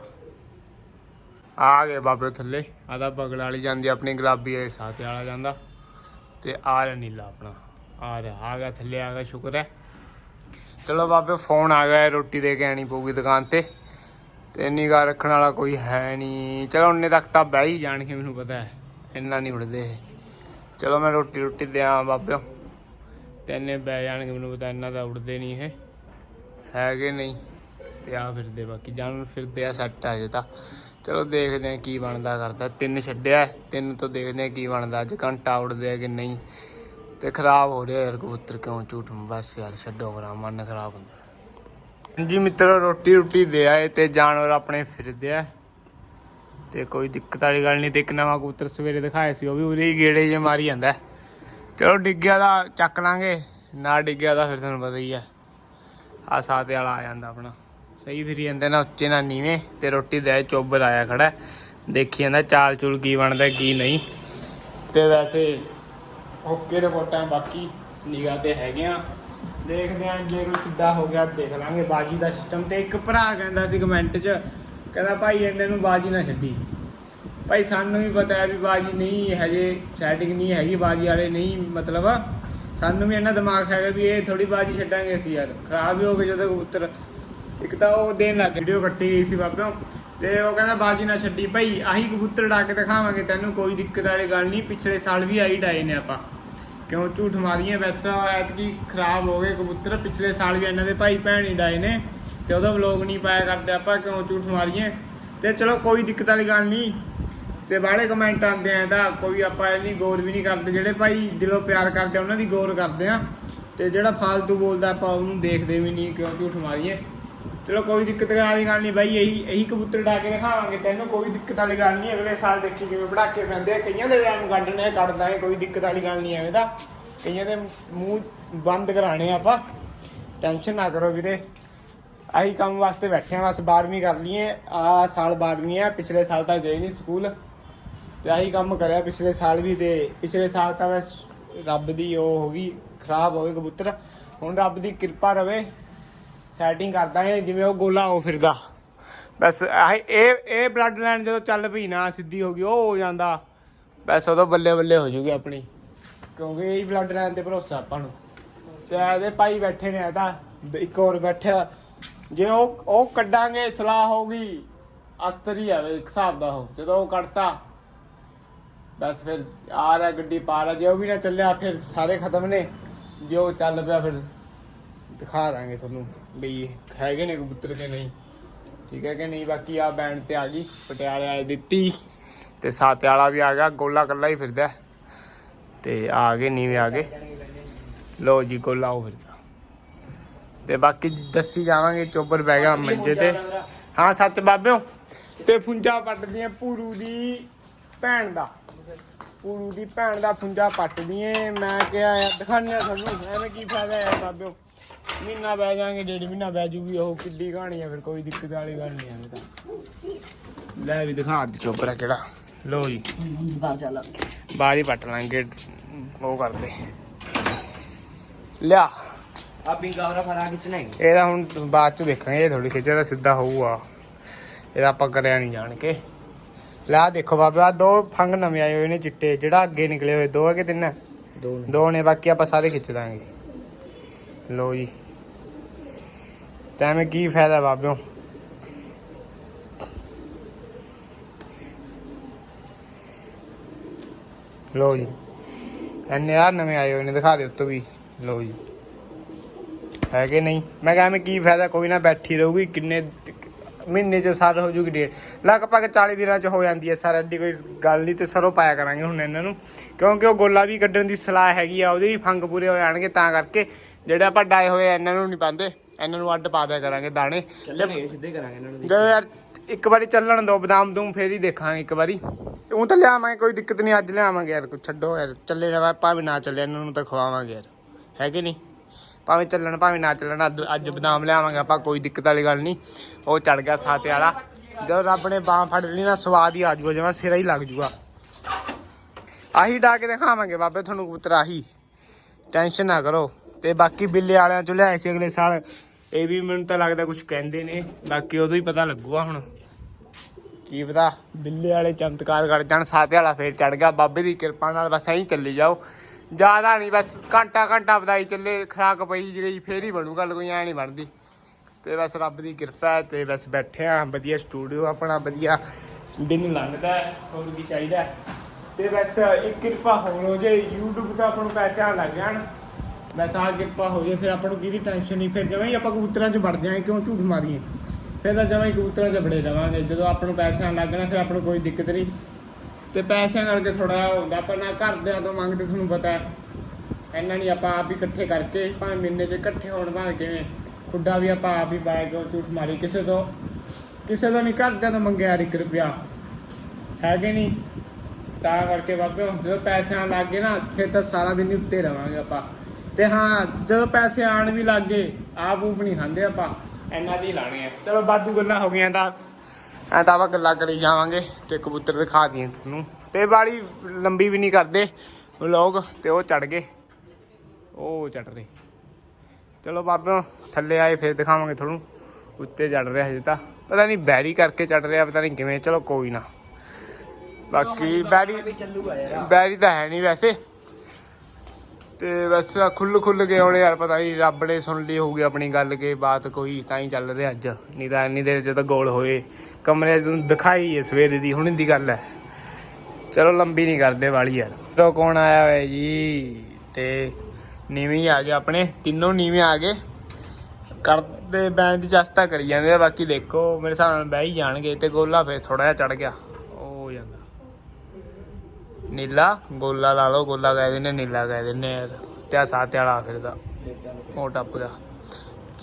A: ਆ ਗਏ ਬਾਬੇ ਥੱਲੇ। ਆਦਾ ਬਗਲ ਵਾਲੀ ਜਾਂਦੀ ਆਪਣੀ ਗੁਲਾਬੀ ਇਹ ਸਾਥੇ ਵਾਲਾ ਜਾਂਦਾ। ਤੇ ਆ ਰਿਹਾ ਨੀਲਾ ਆਪਣਾ। ਆ ਰਿਹਾ ਆ ਗਿਆ ਥੱਲੇ ਆ ਗਿਆ ਸ਼ੁਕਰ ਹੈ। ਚਲੋ ਬਾਬੇ ਫੋਨ ਆ ਗਿਆ ਰੋਟੀ ਦੇ ਕੇ ਆਣੀ ਪਊਗੀ ਦੁਕਾਨ ਤੇ। ਤੇ ਨਿਗਾਹ ਰੱਖਣ ਵਾਲਾ ਕੋਈ ਹੈ ਨਹੀਂ। ਚਲੋ ਉਹਨੇ ਤੱਕ ਤਾਂ ਬਹਿ ਹੀ ਜਾਣਗੇ ਮੈਨੂੰ ਪਤਾ ਹੈ। ਇੰਨਾ ਨਹੀਂ ਉੜਦੇ ਚਲੋ ਮੈਂ ਰੋਟੀ ਰੋਟੀ ਦਿਆਂ ਬਾਬਿਓ। ਤੇ ਇੰਨੇ ਬਹਿ ਜਾਣਗੇ ਮੈਨੂੰ ਪਤਾ ਇੰਨਾ ਤਾਂ ਉੜਦੇ ਨਹੀਂ ਇਹ। ਹੈਗੇ ਨਹੀਂ? ਤੇ ਆ ਫਿਰਦੇ ਬਾਕੀ ਜਾਨਵਰ ਫਿਰਦੇ ਆ ਸੈੱਟ ਆ ਜੇ ਤਾਂ। ਚਲੋ ਦੇਖਦੇ ਆ ਕੀ ਬਣਦਾ ਕਰਦਾ। ਤਿੰਨ ਛੱਡਿਆ, ਤਿੰਨ ਤੋਂ ਦੇਖਦੇ ਆ ਕੀ ਬਣਦਾ। ਅੱਜ ਘੰਟਾ ਉੜਦੇ ਆ ਕਿ ਨਹੀਂ? ਤੇ ਖਰਾਬ ਹੋ ਰਿਹਾ ਯਾਰ ਕਬੂਤਰ ਕਿਉਂ ਝੂਠ? ਬਸ ਯਾਰ ਛੱਡੋ ਕਰਾ ਮਨ ਖਰਾਬ ਹੁੰਦਾ। ਜੀ ਮਿੱਤਰੋ, ਰੋਟੀ ਰੋਟੀ ਦੇ ਆਏ ਤੇ ਜਾਨਵਰ ਆਪਣੇ ਫਿਰਦੇ ਆ। ਤੇ ਕੋਈ ਦਿੱਕਤ ਵਾਲੀ ਗੱਲ ਨਹੀਂ ਤੇ ਇੱਕ ਨਵਾਂ ਕਬੂਤਰ ਸਵੇਰੇ ਦਿਖਾਇਆ ਸੀ, ਉਹ ਵੀ ਉਰੇ ਹੀ ਗੇੜੇ ਜੇ ਮਾਰੀ ਜਾਂਦਾ। ਚਲੋ ਡਿੱਗਿਆ ਦਾ ਚੱਕ ਲਾਂਗੇ, ਨਾ ਡਿੱਗਿਆ ਦਾ ਫਿਰ ਤੁਹਾਨੂੰ ਪਤਾ ਹੀ ਆ। ਆ ਸਾਤੇ ਵਾਲਾ ਆ ਜਾਂਦਾ ਆਪਣਾ। ਸਹੀ ਫਿਰੀ ਜਾਂਦੇ ਨਾ ਉੱਚੇ ਨਾ ਨੀਵੇਂ ਤੇ ਰੋਟੀ ਦੇ ਚੋਬਰ ਆਇਆ ਖੜਾ। ਦੇਖੀ ਜਾਂਦਾ ਚਾਲ ਚੂਲ ਕੀ ਬਣਦਾ, ਕੀ ਨਹੀਂ। ਤੇ ਵੈਸੇ ਓਕੇ ਰਿਪੋਰਟਾਂ ਬਾਕੀ ਨਿਗਾਹ ਤੇ ਹੈਗੀਆਂ। ਦੇਖਦੇ ਆਂ ਜੇ ਕੋਈ ਸਿੱਧਾ ਹੋ ਗਿਆ ਦੇਖ ਲਾਂਗੇ ਬਾਜੀ ਦਾ ਸਿਸਟਮ ਤੇ ਇੱਕ ਭਰਾ ਕਹਿੰਦਾ ਸੀ ਕਮੈਂਟ 'ਚ, ਕਹਿੰਦਾ ਭਾਈ ਇਹਨਾਂ ਨੂੰ ਬਾਜੀ ਨਾ ਛੱਡੀ। ਭਾਈ ਸਾਨੂੰ ਵੀ ਪਤਾ ਹੈ ਵੀ ਬਾਜੀ ਨਹੀਂ, ਹਜੇ ਸੈਟਿੰਗ ਨਹੀਂ ਹੈਗੀ ਬਾਜੀ ਵਾਲੇ, ਨਹੀਂ ਮਤਲਬ। ਸਾਨੂੰ ਵੀ ਇਹਨਾਂ ਦਿਮਾਗ ਹੈਗਾ ਵੀ ਇਹ ਥੋੜੀ ਬਾਜੀ ਛੱਡਾਂਗੇ ਅਸੀਂ ਯਾਰ। ਖਰਾਬ ਹੀ ਹੋ ਗਏ ਜਦੋਂ ਕਬੂਤਰ ਇੱਕ ਤਾਂ ਉਹ ਦੇਣ ਲੱਗ ਵੀਡੀਓ ਕੱਟੀ ਗਈ ਸੀ ਬਾਬਿਓ। ਤੇ ਉਹ ਕਹਿੰਦਾ, ਬਾਜੀ ਨਾ ਛੱਡੀ। ਭਾਈ, ਆਹੀ ਕਬੂਤਰ ਡਾ ਕੇ ਦਿਖਾਵਾਂਗੇ ਤੈਨੂੰ, ਕੋਈ ਦਿੱਕਤ ਵਾਲੀ ਗੱਲ ਨਹੀਂ। ਪਿਛਲੇ ਸਾਲ ਵੀ ਆਈ ਡਾਏ ਨੇ ਆਪਾਂ। ਕਿਉਂ ਝੂਠ ਮਾਰੀਏ ਵੈਸਾ ਐਤਕੀ ਖਰਾਬ ਹੋ ਗਏ ਕਬੂਤਰ। ਪਿਛਲੇ ਸਾਲ ਵੀ ਇਹਨਾਂ ਦੇ ਭਾਈ ਭੈਣ ਹੀ ਡਾਏ ਨੇ। ਤੇ ਉਹਦਾ ਵਲੋਗ ਨਹੀਂ ਪਾਇਆ ਕਰਦੇ ਆਪਾਂ, ਕਿਉਂ ਝੂਠ ਮਾਰੀਏ ਤੇ ਚਲੋ, ਕੋਈ ਦਿੱਕਤ ਵਾਲੀ ਗੱਲ ਨਹੀਂ। ਤੇ ਬਾਹਲੇ ਕਮੈਂਟ ਆਉਂਦੇ ਆ ਇਹਦਾ, ਕੋਈ ਆਪਾਂ ਇਹ ਨਹੀਂ ਗੌਰ ਵੀ ਨਹੀਂ ਕਰਦੇ। ਜਿਹੜੇ ਭਾਈ ਦਿਲੋਂ ਪਿਆਰ ਕਰਦੇ ਉਹਨਾਂ ਦੀ ਗੌਰ ਕਰਦੇ ਆ। ਤੇ ਜਿਹੜਾ ਫਾਲਤੂ ਬੋਲਦਾ ਆਪਾਂ ਉਹਨੂੰ ਦੇਖਦੇ ਵੀ ਨਹੀਂ, ਕਿਉਂ ਝੂਠ ਮਾਰੀਏ। ਚਲੋ ਕੋਈ ਦਿੱਕਤ ਵਾਲੀ ਗੱਲ ਨਹੀਂ ਬਾਈ, ਇਹੀ ਇਹੀ ਕਬੂਤਰ ਡਾ ਕੇ ਦਿਖਾਵਾਂਗੇ ਤੈਨੂੰ, ਕੋਈ ਦਿੱਕਤ ਵਾਲੀ ਗੱਲ ਨਹੀਂ, ਅਗਲੇ ਸਾਲ ਦੇਖੀ ਕਿਵੇਂ ਪੜਾਕੇ ਪੈਂਦੇ ਆ। ਕਈਆਂ ਦੇ ਵਿਆਹ ਕੱਢਣੇ, ਕੱਢਦਾ ਹੈ ਕੋਈ ਦਿੱਕਤ ਵਾਲੀ ਗੱਲ ਨਹੀਂ ਐਵੇਂ ਤਾਂ ਕਈਆਂ ਦੇ ਮੂੰਹ ਬੰਦ ਕਰਾਣੇ ਆ ਆਪਾਂ। ਟੈਨਸ਼ਨ ਨਾ ਕਰੋ ਵੀਰੇ। ਆਹੀ ਕੰਮ ਵਾਸਤੇ ਬੈਠੇ ਆ, ਬਸ 12ਵੀਂ ਕਰ ਲਈਏ। ਆ ਸਾਲ 12ਵੀਂ ਆ, ਪਿਛਲੇ ਸਾਲ ਤਾਂ ਗਏ ਨਹੀਂ ਸਕੂਲ। ਤੇ ਆਹੀ ਕੰਮ ਕਰਿਆ ਪਿਛਲੇ ਸਾਲ ਵੀ ਤੇ ਪਿਛਲੇ ਸਾਲ ਤਾਂ ਬਸ ਰੱਬ ਦੀ ਉਹ ਹੋ ਗਈ, ਖਰਾਬ ਹੋ ਗਏ ਕਬੂਤਰ। ਹੁਣ ਰੱਬ ਦੀ ਕਿਰਪਾ ਰਵੇ। ਸੈਟਿੰਗ ਕਰ ਦਾਂਗੇ ਜਿਵੇਂ ਉਹ ਗੋਲਾ ਹੋ ਫਿਰਦਾ। ਬਸ ਇਹ ਇਹ ਬਲੱਡ ਲਾਈਨ ਜਦੋਂ ਚੱਲ ਪਈ ਨਾ, ਸਿੱਧੀ ਹੋ ਗਈ, ਉਹ ਹੋ ਜਾਂਦਾ। ਬਸ ਉਦੋਂ ਬੱਲੇ ਬੱਲੇ ਹੋ ਜੂਗੀ ਆਪਣੀ। ਕਿਉਂਕਿ ਇਹ ਬਲੱਡ ਲਾਈਨ ਤੇ ਭਰੋਸਾ ਆਪਾਂ ਨੂੰ। ਤੇ ਇਹਦੇ ਭਾਈ ਬੈਠੇ ਨੇ ਇਹਦਾ ਇੱਕ ਹੋਰ ਬੈਠਿਆ ਜੇ ਉਹ ਉਹ ਕੱਢਾਂਗੇ, ਸਲਾਹ ਹੋਗੀ ਅਸਤਰੀ ਆ ਇੱਕ ਹਿਸਾਬ ਦਾ ਉਹ, ਜਦੋਂ ਉਹ ਕੱਢਤਾ। ਬਸ ਫਿਰ ਆ ਰਿਹਾ, ਗੱਡੀ ਪਾ ਰਿਹਾ ਜੇ ਉਹ ਵੀ ਨਾ ਚੱਲਿਆ, ਫਿਰ ਸਾਰੇ ਖਤਮ ਨੇ। ਜੇ ਉਹ ਚੱਲ ਪਿਆ, ਫਿਰ ਦਿਖਾ ਦਾਂਗੇ ਤੁਹਾਨੂੰ ਵੀ ਹੈਗੇ ਨੇ ਕਬੂਤਰ ਕਿ ਨਹੀਂ। ਠੀਕ ਹੈ ਕਿ ਨਹੀਂ? ਬਾਕੀ ਆ ਬੈਂਡ ਤੇ ਆ ਗਈ, ਪਟਿਆਲੇ ਆ ਦਿੱਤੀ ਤੇ ਸਾਤੇ ਵਾਲਾ ਵੀ ਆ ਗਿਆ, ਗੋਲਾ ਕੱਲਾ ਹੀ ਫਿਰਦਾ ਤੇ ਆ ਗਏ ਨਹੀਂ ਵੀ ਆ ਗਏ। ਲੋ ਜੀ, ਗੋਲਾ ਉਹ ਫਿਰਦਾ। ਤੇ ਬਾਕੀ ਦੱਸੀ ਜਾਵਾਂਗੇ, ਚੋਬਰ ਬਹਿ ਗਿਆ ਮੰਜੇ ਤੇ। ਹਾਂ, ਸੱਚ ਬਾਬਿਓ, ਤੇ ਫੁੰਜਾ ਪੱਟਦੀਆਂ ਪੂਰੂ ਦੀ ਭੈਣ ਦਾ। ਪੂਰੂ ਦੀ ਭੈਣ ਦਾ ਫੁੰਜਾ ਪੱਟਦੀਆਂ, ਮੈਂ ਕਿਹਾ ਯਾਰ ਦਿਖਾਣਾ ਤੁਹਾਨੂੰ ਐਵੇਂ ਕੀ ਫਾਇਦਾ ਯਾਰ ਬਾਬਿਓ। ਮਹੀਨਾ ਬਹਿ ਜਾਾਂਗੇ ਡੇਢ ਮਹੀਨਾ ਬਹਿ ਜੂਗੀ ਉਹ ਕਿੱਡੀ ਕਹਾਣੀ ਆ ਫਿਰ ਕੋਈ ਦਿੱਕਤ ਵਾਲੀ ਗੱਲ ਨਹੀਂ ਐਵੇਂ ਤਾਂ। ਲੈ ਵੀ ਦਿਖਾ ਦੇ ਚੋਬਰਾ ਕਿਹੜਾ। ਲੋ ਜੀ। ਬਾਹਰ ਹੀ ਪੱਟ ਲਾਂਗੇ ਉਹ ਕਰਦੇ। ਲਿਆ।
B: ਆ ਪਿੰਗਾਵਰਾ ਫਰਾ ਖਿੱਚਣਾ ਹੈ।
A: ਇਹਦਾ ਹੁਣ ਬਾਅਦ ਚ ਦੇਖਾਂਗੇ ਇਹ ਥੋੜੀ ਖਿੱਚਦਾ ਸਿੱਧਾ ਹੋਊਗਾ। ਇਹਦਾ ਆਪਾਂ ਕਰਿਆ ਨਹੀਂ ਜਾਣ ਕੇ। ਲੈ ਦੇਖੋ ਬਾਬਾ ਦੋ ਫੰਗ ਨਵੇਂ ਆਏ ਹੋਏ ਨੇ ਚਿੱਟੇ ਜਿਹੜਾ ਅੱਗੇ ਨਿਕਲੇ ਹੋਏ ਦੋ ਹੈ ਕਿ ਤਿੰਨ?
B: ਦੋ
A: ਦੋ ਨੇ ਬਾਕੀ ਆਪਾਂ ਸਾਰੇ ਖਿੱਚ ਦਾਂਗੇ। ਲੋ ਜੀ। ਤਾਂ ਐਵੇਂ ਕੀ ਫਾਇਦਾ ਬਾਬਿਓ? ਲੋ ਜੀ। ਐਨੇ ਆ ਨਵੇਂ ਆਏ ਹੋਏ ਨੇ, ਦਿਖਾ ਦੇ ਉੱਤੋਂ ਵੀ। ਲੋ ਜੀ। ਹੈ ਕਿ ਨਹੀਂ? ਮੈਂ ਕਿਹਾ ਮੈਂ ਕੀ ਫਾਇਦਾ, ਕੋਈ ਨਾ ਬੈਠੀ ਰਹੂਗੀ, ਕਿੰਨੇ ਮਹੀਨੇ ਚ ਸਾਰ ਹੋ ਜੂਗੀ ਡੇਟ ਲਗਭਗ 40 ਦਿਨਾਂ ਚ ਹੋ ਜਾਂਦੀ ਹੈ ਸਰ, ਐਡੀ ਕੋਈ ਗੱਲ ਨਹੀਂ ਤੇ ਸਰੋਂ ਪਾਇਆ ਕਰਾਂਗੇ ਹੁਣ ਇਹਨਾਂ ਨੂੰ। ਕਿਉਂਕਿ ਉਹ ਗੋਲਾ ਵੀ ਕੱਢਣ ਦੀ ਸਲਾਹ ਹੈਗੀ ਆ, ਉਹਦੇ ਵੀ ਫੰਗ ਪੂਰੇ ਹੋ ਜਾਣਗੇ ਤਾਂ ਕਰਕੇ। ਜਿਹੜੇ ਆਪਾਂ ਡਾਏ ਹੋਏ ਆ, ਇਹਨਾਂ ਨੂੰ ਨਹੀਂ ਪਾਉਂਦੇ। ਇਹਨਾਂ ਨੂੰ ਅੱਡ ਪਾ ਦਿਆ ਕਰਾਂਗੇ ਦਾਣੇ।
B: ਚੱਲਣਗੇ ਸਿੱਧੇ ਕਰਾਂਗੇ ਇਹਨਾਂ ਨੂੰ
A: ਜਦੋਂ ਯਾਰ ਇੱਕ ਵਾਰੀ ਚੱਲਣ ਦੋ ਬਦਾਮ ਦੂੰ ਫੇਰ ਹੀ ਦੇਖਾਂਗੇ ਇੱਕ ਵਾਰੀ। ਉਹ ਤਾਂ ਲਿਆਵਾਂਗੇ ਕੋਈ ਦਿੱਕਤ ਨਹੀਂ ਅੱਜ ਲਿਆਵਾਂਗੇ ਯਾਰ ਕੋਈ ਛੱਡੋ ਯਾਰ ਚੱਲੇ ਨਾ ਭਾਵੇਂ ਨਾ ਚੱਲੇ ਇਹਨਾਂ ਨੂੰ ਤਾਂ ਖਵਾਵਾਂਗੇ ਯਾਰ। ਹੈ ਕਿ ਨਹੀਂ? ਭਾਵੇਂ ਚੱਲਣ ਭਾਵੇਂ ਨਾ ਚੱਲਣ ਅੱਜ ਅੱਜ ਬਦਾਮ ਲਿਆਵਾਂਗੇ ਆਪਾਂ ਕੋਈ ਦਿੱਕਤ ਵਾਲੀ ਗੱਲ ਨਹੀਂ। ਉਹ ਚੜ ਗਿਆ ਸਾਤੇ ਵਾਲਾ। ਜਦੋਂ ਰੱਬ ਨੇ ਬਾਹ ਫੜ ਲਈ ਨਾ ਸਵਾਦ ਹੀ ਆ ਜੂਗਾ ਜਿਵੇਂ ਸਿਰਾ ਹੀ ਲੱਗ ਜੂਗਾ। ਆਹੀ ਡਾ ਕੇ ਦਿਖਾਵਾਂਗੇ ਬਾਬੇ ਤੁਹਾਨੂੰ ਕਬੂਤਰ ਆਹੀ। ਟੈਨਸ਼ਨ ਨਾ ਕਰੋ। ਤੇ ਬਾਕੀ ਬਿੱਲੇ ਵਾਲਿਆਂ ਚੋਂ ਲਿਆਏ ਸੀ ਅਗਲੇ ਸਾਲ। ਇਹ ਵੀ ਮੈਨੂੰ ਤਾਂ ਲੱਗਦਾ ਕੁਝ ਕਹਿੰਦੇ ਨੇ। ਬਾਕੀ ਉਦੋਂ ਹੀ ਪਤਾ ਲੱਗੂਗਾ ਹੁਣ। ਕੀ ਪਤਾ, ਬਿੱਲੇ ਵਾਲੇ ਚਮਤਕਾਰ ਕਰ ਜਾਣ, ਸਾਤੇ ਵਾਲਾ ਫੇਰ ਚੜ ਗਿਆ। ਬਾਬੇ ਦੀ ਕਿਰਪਾ ਨਾਲ ਬਸ ਐਂ ਚੱਲੀ ਜਾਓ। ਜ਼ਿਆਦਾ ਨਹੀਂ ਬਸ ਘੰਟਾ ਘੰਟਾ ਵਧਾਈ ਚੱਲੇ ਖਰਾਕ ਪਈ ਗਈ ਫੇਰ ਹੀ ਬਣੂ ਗੱਲ ਕੋਈ ਐ ਨਹੀਂ ਬਣਦੀ। ਤੇ ਬਸ ਰੱਬ ਦੀ ਕਿਰਪਾ ਹੈ ਤੇ ਬਸ ਬੈਠੇ ਆ। ਵਧੀਆ ਸਟੂਡੀਓ ਆਪਣਾ, ਵਧੀਆ ਦਿਨ ਲੰਘਦਾ ਹੋਰ ਕੀ ਚਾਹੀਦਾ ਹੈ। ਤੇ ਬਸ ਇੱਕ ਕਿਰਪਾ ਹੋਰ ਹੋ ਜੇ YouTube ਤੋਂ ਆਪਾਂ ਨੂੰ ਪੈਸੇ ਆਣ ਲੱਗ ਜਾਣ। ਵੈਸਾ ਆਹ ਕਿਰਪਾ ਹੋ ਜੇ, ਫਿਰ ਆਪਾਂ ਨੂੰ ਕਿਹਦੀ ਟੈਨਸ਼ਨ ਨਹੀਂ? ਫਿਰ ਜਿਵੇਂ ਹੀ ਆਪਾਂ ਕਬੂਤਰਾਂ 'ਚ ਵੜ ਜਾਏ, ਕਿਉਂ ਝੂਠ ਮਾਰੀਏ? ਫਿਰ ਤਾਂ ਜਿਵੇਂ ਹੀ ਕਬੂਤਰਾਂ 'ਚ ਬੜੇ ਰਵਾਂਗੇ। ਜਦੋਂ ਆਪਾਂ ਨੂੰ ਪੈਸੇ ਲੱਗਣਾ ਫਿਰ ਆਪਾਂ ਨੂੰ ਕੋਈ ਦਿੱਕਤ ਨਹੀਂ। ਤੇ ਪੈਸਿਆਂ ਕਰਕੇ ਥੋੜਾ ਹੁੰਦਾ ਪਰ ਨਾ ਘਰਦਿਆਂ ਤੋਂ ਮੰਗਦੇ, ਤੁਹਾਨੂੰ ਪਤਾ ਹੈ। ਇੰਨਾ ਨਹੀਂ, ਆਪਾਂ ਆਪ ਹੀ ਇਕੱਠੇ ਕਰਕੇ, ਭਾਵੇਂ ਮਹੀਨੇ 'ਚ ਇਕੱਠੇ ਹੋਣ, ਭਾਵੇਂ ਕਿਵੇਂ, ਖੁੱਡਾ ਵੀ ਆਪਾਂ ਆਪ ਹੀ ਪਾਇਆ ਕਿਉਂ ਝੂਠ ਮਾਰੀ ਕਿਸੇ ਤੋਂ ਕਿਸੇ ਤੋਂ ਨਹੀਂ, ਘਰਦਿਆਂ ਤੋਂ ਮੰਗਿਆ 1 ਰੁਪਿਆ। ਹੈ ਕਿ ਨਹੀਂ? ਤਾਂ ਕਰਕੇ ਬਾਬੇ, ਜਦੋਂ ਪੈਸਿਆਂ ਲੱਗ ਗਏ ਨਾ, ਫਿਰ ਤਾਂ ਸਾਰਾ ਦਿਨ ਹੀ ਉੱਤੇ ਰਵਾਂਗੇ ਆਪਾਂ। ਤੇ ਹਾਂ ਜਦੋਂ ਪੈਸੇ ਆਣ ਵੀ ਲੱਗ ਗਏ ਆਪ ਊਪ ਨਹੀਂ ਖਾਂਦੇ ਆਪਾਂ। ਇੰਨਾ ਦੀ ਲਾਣੇ ਆ। ਚਲੋ ਬਾਦੂ ਗੱਲਾਂ ਹੋ ਗਈਆਂ ਤਾਂ। ਐ ਤਾਂ ਆਪਾਂ ਗੱਲਾਂ ਕਰੀ ਜਾਵਾਂਗੇ ਤੇ ਕਬੂਤਰ ਦਿਖਾ ਦਈਏ ਤੁਹਾਨੂੰ। ਤੇ ਬਾੜੀ ਲੰਬੀ ਵੀ ਨਹੀਂ ਕਰਦੇ ਲੋਕ ਤੇ ਉਹ ਚੜ ਗਏ। ਉਹ ਚੜ ਰਹੇ। ਚਲੋ ਬਾਬਿਓ ਥੱਲੇ ਆਏ ਫਿਰ ਦਿਖਾਵਾਂਗੇ ਤੁਹਾਨੂੰ। ਉੱਤੇ ਚੜ ਰਿਹਾ ਹਜੇ ਤਾਂ। ਪਤਾ ਨਹੀਂ ਬੈਰੀ ਕਰਕੇ ਚੜ ਰਿਹਾ ਪਤਾ ਨਹੀਂ ਕਿਵੇਂ। ਚਲੋ ਕੋਈ ਨਾ। ਬਾਕੀ ਬੈਰੀ ਬੈਰੀ ਤਾਂ ਹੈ ਨਹੀਂ ਵੈਸੇ। ਤੇ ਬਸ ਖੁੱਲ ਖੁੱਲ ਕੇ ਹੁਣ ਯਾਰ ਪਤਾ ਨਹੀਂ ਰੱਬ ਨੇ ਸੁਣ ਲਈ ਹੋਊਗੀ ਆਪਣੀ ਗੱਲ ਕੇ ਬਾਤ ਕੋਈ ਤਾਂ ਹੀ ਚੱਲ ਰਿਹਾ ਅੱਜ। ਨਹੀਂ ਤਾਂ ਇੰਨੀ ਦੇਰ ਚ ਤਾਂ ਗੋਲ ਹੋਏ। ਕਮਰੇ 'ਚ ਤੁਹਾਨੂੰ ਦਿਖਾਈ ਹੈ ਸਵੇਰੇ ਦੀ, ਹੁਣ ਦੀ ਗੱਲ ਹੈ। ਚਲੋ ਲੰਬੀ ਨਹੀਂ ਕਰਦੇ ਵਾਲੀ ਯਾਰ। ਤੋ ਕੌਣ ਆਇਆ ਹੋਇਆ ਜੀ? ਤੇ ਨੀਵੇਂ ਆ ਗਏ ਆਪਣੇ, ਤਿੰਨੋਂ ਨੀਵੇਂ ਆ ਗਏ। ਕਰਦੇ ਬੈਂਡ ਦੀ ਚਸਤਾ ਕਰੀ ਜਾਂਦੇ ਆ, ਬਾਕੀ ਦੇਖੋ ਮੇਰੇ ਹਿਸਾਬ ਨਾਲ ਬਹਿ ਹੀ ਜਾਣਗੇ ਤੇ ਗੋਲਾ ਫਿਰ ਥੋੜਾ ਜਿਹਾ ਚੜ ਗਿਆ। ਨੀਲਾ ਗੋਲਾ ਲਾ ਲਓ ਗੋਲਾ ਕਹਿ ਦਿੰਦੇ ਨੀਲਾ ਕਹਿ ਦਿੰਦੇ ਯਾਰ ਤੇ ਆ ਸਾਤੇ ਵਾਲਾ ਫਿਰਦਾ ਉਹ ਟੱਪ ਗਿਆ।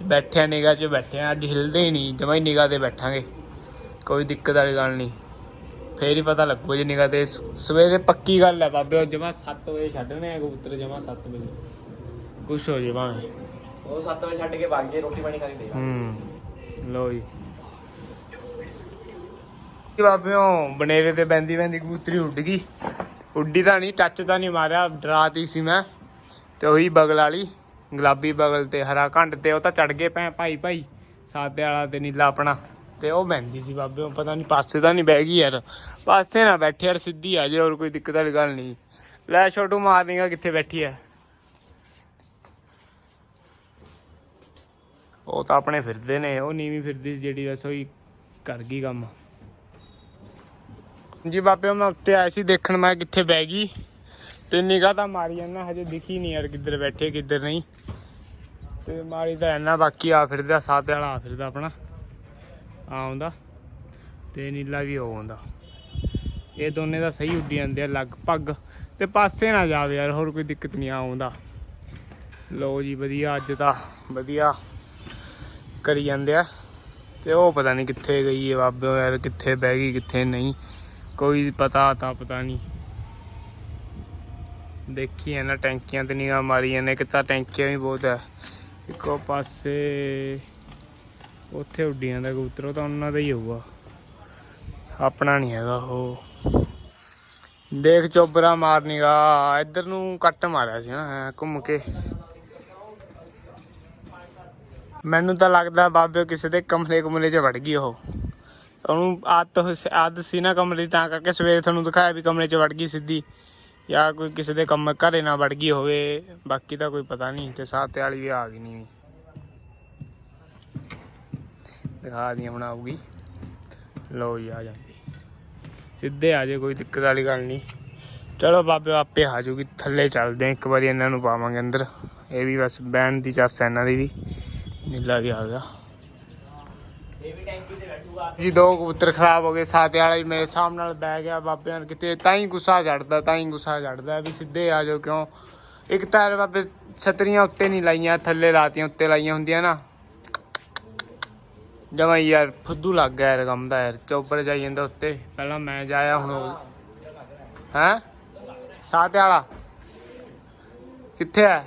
A: ਬੈਠਿਆ ਨਿਗਾਹ 'ਚ ਬੈਠਿਆ ਅੱਜ ਹਿਲਦੇ ਹੀ ਨਹੀਂ ਜਮਾਂ ਹੀ ਨਿਗਾਹ ਤੇ ਬੈਠਾਂਗੇ। ਕੋਈ ਦਿੱਕਤ ਵਾਲੀ ਗੱਲ ਨਹੀਂ। ਫੇਰ ਹੀ ਪਤਾ ਲੱਗੂ ਜੇ ਨਿਗਾਹ ਤੇ ਸਵੇਰੇ ਪੱਕੀ ਗੱਲ ਹੈ ਬਾਬੇ ਉਹ ਜਮਾ 7 ਵਜੇ ਛੱਡਣੇ ਆ ਕਬੂਤਰ ਜਮਾ 7 ਵਜੇ। ਕੁਛ ਹੋ ਜੇ ਭਾਵੇਂ।
B: ਉਹ 7 ਵਜੇ ਛੱਡ ਕੇ ਵਗ ਗਏ ਰੋਟੀ ਪਾਣੀ ਖਾ ਕੇ ਦੇ
A: ਹੂੰ ਲੋ ਜੀ। ਬਾਬਿਓ ਬਨੇਰੇ ਤੇ ਬੈੰਦੀ ਬੈੰਦੀ ਕਬੂਤਰੀ ਉੱਡ ਗਈ। ਉੱਡੀ ਤਾਂ ਨਹੀਂ ਟੱਚ ਤਾਂ ਨਹੀਂ ਮਾਰਿਆ, ਡਰਾਤੀ ਸੀ ਮੈਂ। ਤੇ ਉਹੀ ਬਗਲ ਵਾਲੀ, ਗੁਲਾਬੀ ਬਗਲ ਤੇ, ਹਰਾ ਘੰਟ ਤੇ, ਉਹ ਤਾਂ ਚੜ ਗਏ ਪੈ ਭਾਈ ਭਾਈ, ਸਾਦੇ ਵਾਲਾ ਤੇ ਨੀਲਾ ਆਪਣਾ। ਤੇ ਉਹ ਬੈੰਦੀ ਸੀ ਬਾਬੇ ਬਾਬਿਓ ਪਤਾ ਨਹੀਂ, ਪਾਸੇ ਤਾਂ ਨਹੀਂ ਬਹਿ ਗਈ ਯਾਰ। ਪਾਸੇ ਨਾ ਬੈਠੇ ਯਾਰ, ਸਿੱਧੀ ਆ ਜੇ ਹੋਰ ਕੋਈ ਦਿੱਕਤ ਵਾਲੀ ਗੱਲ ਨਹੀਂ। ਲੈ ਛੋਟੂ, ਮਾਰ ਕਿੱਥੇ ਬੈਠੀ ਐ। ਉਹ ਤਾਂ ਆਪਣੇ ਫਿਰਦੇ ਨੇ, ਉਹ ਨੀਵੀਂ ਫਿਰਦੀ ਸੀ ਜਿਹੜੀ ਬਸ ਉਹੀ ਕਰ ਗਈ ਕੰਮ। ਜੀ ਬਾਬੇ ਮੈਂ ਉੱਤੇ ਆਇਆ ਸੀ ਦੇਖਣ, ਮੈਂ ਕਿੱਥੇ ਬਹਿ ਗਈ। ਤੇ ਨਿਗਾਹ ਤਾਂ ਮਾਰੀ ਜਾਂਦਾ, ਹਜੇ ਦਿਖੀ ਨਹੀਂ ਯਾਰ ਕਿੱਧਰ ਬੈਠੇ, ਕਿੱਧਰ ਨਹੀਂ। ਤੇ ਮਾਰੀ ਤਾਂ ਇੰਨਾ, ਬਾਕੀ ਆ ਫਿਰਦਾ, ਸਾਥ ਵਾਲਾ ਆ ਫਿਰਦਾ ਆਪਣਾ। ਆਉਂਦਾ, ਤੇ ਨੀਲਾ ਵੀ ਉਹ ਆਉਂਦਾ। ਇਹ ਦੋਨੇ ਦਾ ਸਹੀ ਉੱਡੀ ਜਾਂਦੇ ਆ, ਲਗਭਗ। ਤੇ ਪਾਸੇ ਨਾ ਜਾਵੇ ਯਾਰ, ਹੋਰ ਕੋਈ ਦਿੱਕਤ ਨਹੀਂ ਆਉਂਦਾ। ਲੋ ਜੀ, ਵਧੀਆ, ਅੱਜ ਤਾਂ ਵਧੀਆ ਕਰੀ ਜਾਂਦੇ ਆ। ਤੇ ਉਹ ਪਤਾ ਨਹੀਂ ਕਿੱਥੇ ਗਈ ਹੈ ਬਾਬੇ, ਯਾਰ ਕਿੱਥੇ ਬਹਿ ਗਈ, ਕਿੱਥੇ ਨਹੀਂ। ਕੋਈ ਪਤਾ ਤਾਂ ਪਤਾ ਨਹੀਂ। ਦੇਖੀ ਹੈ ਨਾ, ਟੈਂਕੀਆਂ ਤੇ ਨਿਗਾਹ ਮਾਰੀ ਜਾਂਦੇ ਕਿ ਤਾਂ ਟੈਂਕੀਆਂ ਵੀ ਬਹੁਤ ਹੈ। ਇੱਕੋ ਪਾਸੇ ਉੱਥੇ ਉੱਡੀਆਂ ਦਾ ਕਬੂਤਰ ਤਾਂ ਉਹਨਾਂ ਦਾ ਹੀ ਹੋਊਗਾ। ਆਪਣਾ ਨਹੀਂ ਹੈਗਾ ਉਹ। ਦੇਖ ਚੋਬਰਾ ਮਾਰਨੀਗਾ ਇੱਧਰ ਨੂੰ ਕੱਟ ਮਾਰਿਆ ਸੀ ਨਾ ਘੁੰਮ ਕੇ। ਮੈਨੂੰ ਤਾਂ ਲੱਗਦਾ ਬਾਬੇ ਕਿਸੇ ਦੇ ਕਮਰੇ ਕਮਰੇ 'ਚ ਵੜ ਗਈ ਉਹ। ਉਹਨੂੰ ਆਦਤ ਹੋ- ਆਦਤ ਸੀ ਨਾ ਕਮਰੇ ਦੀ, ਤਾਂ ਕਰਕੇ ਸਵੇਰੇ ਤੁਹਾਨੂੰ ਦਿਖਾਇਆ ਵੀ ਕਮਰੇ 'ਚ ਵੜ ਗਈ ਸਿੱਧੀ। ਜਾਂ ਕੋਈ ਕਿਸੇ ਦੇ ਕੰਮ ਘਰੇ ਨਾ ਵੜ ਗਈ ਹੋਵੇ, ਬਾਕੀ ਤਾਂ ਕੋਈ ਪਤਾ ਨਹੀਂ, ਤੇ ਸਾਤੇ ਵਾਲੀ ਵੀ ਆ ਗਈ ਨਹੀਂ ਦਿਖਾ ਦੀਆਂ ਹੁਣ ਆਊਗੀ। ਲੋ ਜੀ, ਆ ਜਾਂਦੀ। ਸਿੱਧੇ ਆ ਜੇ, ਕੋਈ ਦਿੱਕਤ ਵਾਲੀ ਗੱਲ ਨਹੀਂ। ਚਲੋ ਬਾਬੇ ਆਪੇ ਆ ਜਾਊਗੀ। ਥੱਲੇ ਚੱਲਦੇ ਆ ਇੱਕ ਵਾਰੀ ਇਹਨਾਂ ਨੂੰ ਪਾਵਾਂਗੇ ਅੰਦਰ। ਇਹ ਵੀ ਬਸ ਬੈਣ ਦੀ ਚੱਸ ਹੈ ਇਹਨਾਂ ਦੀ ਵੀ। ਨੀਲਾ ਵੀ ਆ ਗਿਆ
B: ਇਹ ਵੀ ਟੈਂਕੀ ਤੇ ਬੈਠੂਗਾ
A: ਜੀ ਦੋ ਕਬੂਤਰ ਖਰਾਬ ਹੋ ਗਏ ਸਾਤੇ ਵਾਲਾ ਵੀ ਮੇਰੇ ਸਾਹਮਣੇ ਨਾਲ ਬਹਿ ਗਿਆ ਬਾਬਿਆਂ ਨੇ ਕਿਤੇ ਤਾਂ ਹੀ ਗੁੱਸਾ ਚੜਦਾ ਤਾਂ ਹੀ ਗੁੱਸਾ ਚੜਦਾ ਵੀ ਸਿੱਧੇ ਆ ਜਾਓ ਕਿਉਂ? ਇੱਕ ਤਾਂ ਬਾਬੇ ਛਤਰੀਆਂ ਉੱਤੇ ਨਹੀਂ ਲਾਈਆਂ ਥੱਲੇ ਲਾਤੀਆਂ ਉੱਤੇ ਲਾਈਆਂ ਹੁੰਦੀਆਂ ਨਾ। ਜਮਾ ਯਾਰ ਫੁੱਦੂ ਲੱਗ ਗਿਆ ਯਾਰ ਕੰਮ ਦਾ ਯਾਰ ਚੌਪਰ ਜਾਈ ਜਾਂਦਾ ਉੱਤੇ ਪਹਿਲਾਂ ਮੈਂ ਜਾਇਆ ਹੁਣ ਹੈ? ਸਾਤੇ ਵਾਲਾ। ਕਿੱਥੇ ਹੈ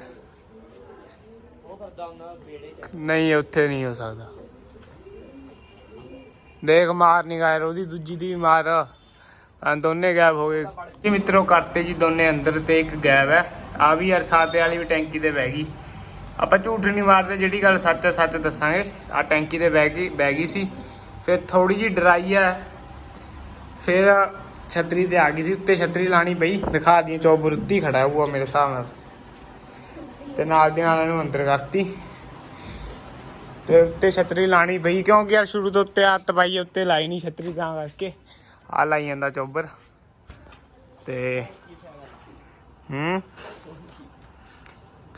B: ਉਹ ਕਰਦਾ ਹੁੰਦਾ ਬੇੜੇ ਚ।
A: ਨਹੀਂ ਉੱਥੇ ਨਹੀਂ ਹੋ ਸਕਦਾ। ਦੇਖ ਮਾਰ ਨਹੀਂ ਗਾਇਰ, ਉਹਦੀ ਦੂਜੀ ਦੀ ਮਾਰ। ਆ ਦੋਨੇ ਗਾਇਬ ਹੋ ਗਏ। ਜੀ ਮਿੱਤਰੋ, ਕਰਤੇ ਜੀ ਦੋਨੇ ਅੰਦਰ ਤੇ ਇੱਕ ਗਾਇਬ ਹੈ। ਆ ਵੀ ਯਾਰ ਸਾਤੇ ਵਾਲੀ ਵੀ ਟੈਂਕੀ ਤੇ ਬਹਿ ਗਈ। ਆਪਾਂ ਝੂਠ ਨਹੀਂ ਮਾਰਦੇ, ਜਿਹੜੀ ਗੱਲ ਸੱਚ ਹੈ, ਸੱਚ ਦੱਸਾਂਗੇ। ਆ ਟੈਂਕੀ ਤੇ ਬਹਿ ਗਈ ਬਹਿ ਗਈ ਸੀ। ਫਿਰ ਥੋੜੀ ਜੀ ਡਰਾਈ ਹੈ। ਫਿਰ ਛਤਰੀ ਤੇ ਆ ਗਈ ਸੀ। ਉੱਤੇ ਛਤਰੀ ਲਾਣੀ ਪਈ। ਦਿਖਾ ਦੀਆਂ ਚੌਬਰ ਉੱਤੀ ਖੜਾ ਹੁਆ ਮੇਰੇ ਹਿਸਾਬ ਨਾਲ। ਤੇ ਨਾਲ ਦੀ ਨਾਲ ਇਹਨੂੰ ਅੰਦਰ ਕਰਤੀ। ਤੇ ਉੱਤੇ ਛਤਰੀ ਲਾਣੀ ਪਈ ਕਿਉਂਕਿ ਯਾਰ ਸ਼ੁਰੂ ਤੋਂ ਉੱਤੇ ਹੱਥ ਪਾਈ ਉੱਤੇ ਲਾਈ ਨਹੀਂ ਛਤਰੀ ਤਾਂ ਕਰਕੇ। ਆ ਲਾਈ ਜਾਂਦਾ ਚੋਬਰ। ਤੇ ਹੂੰ?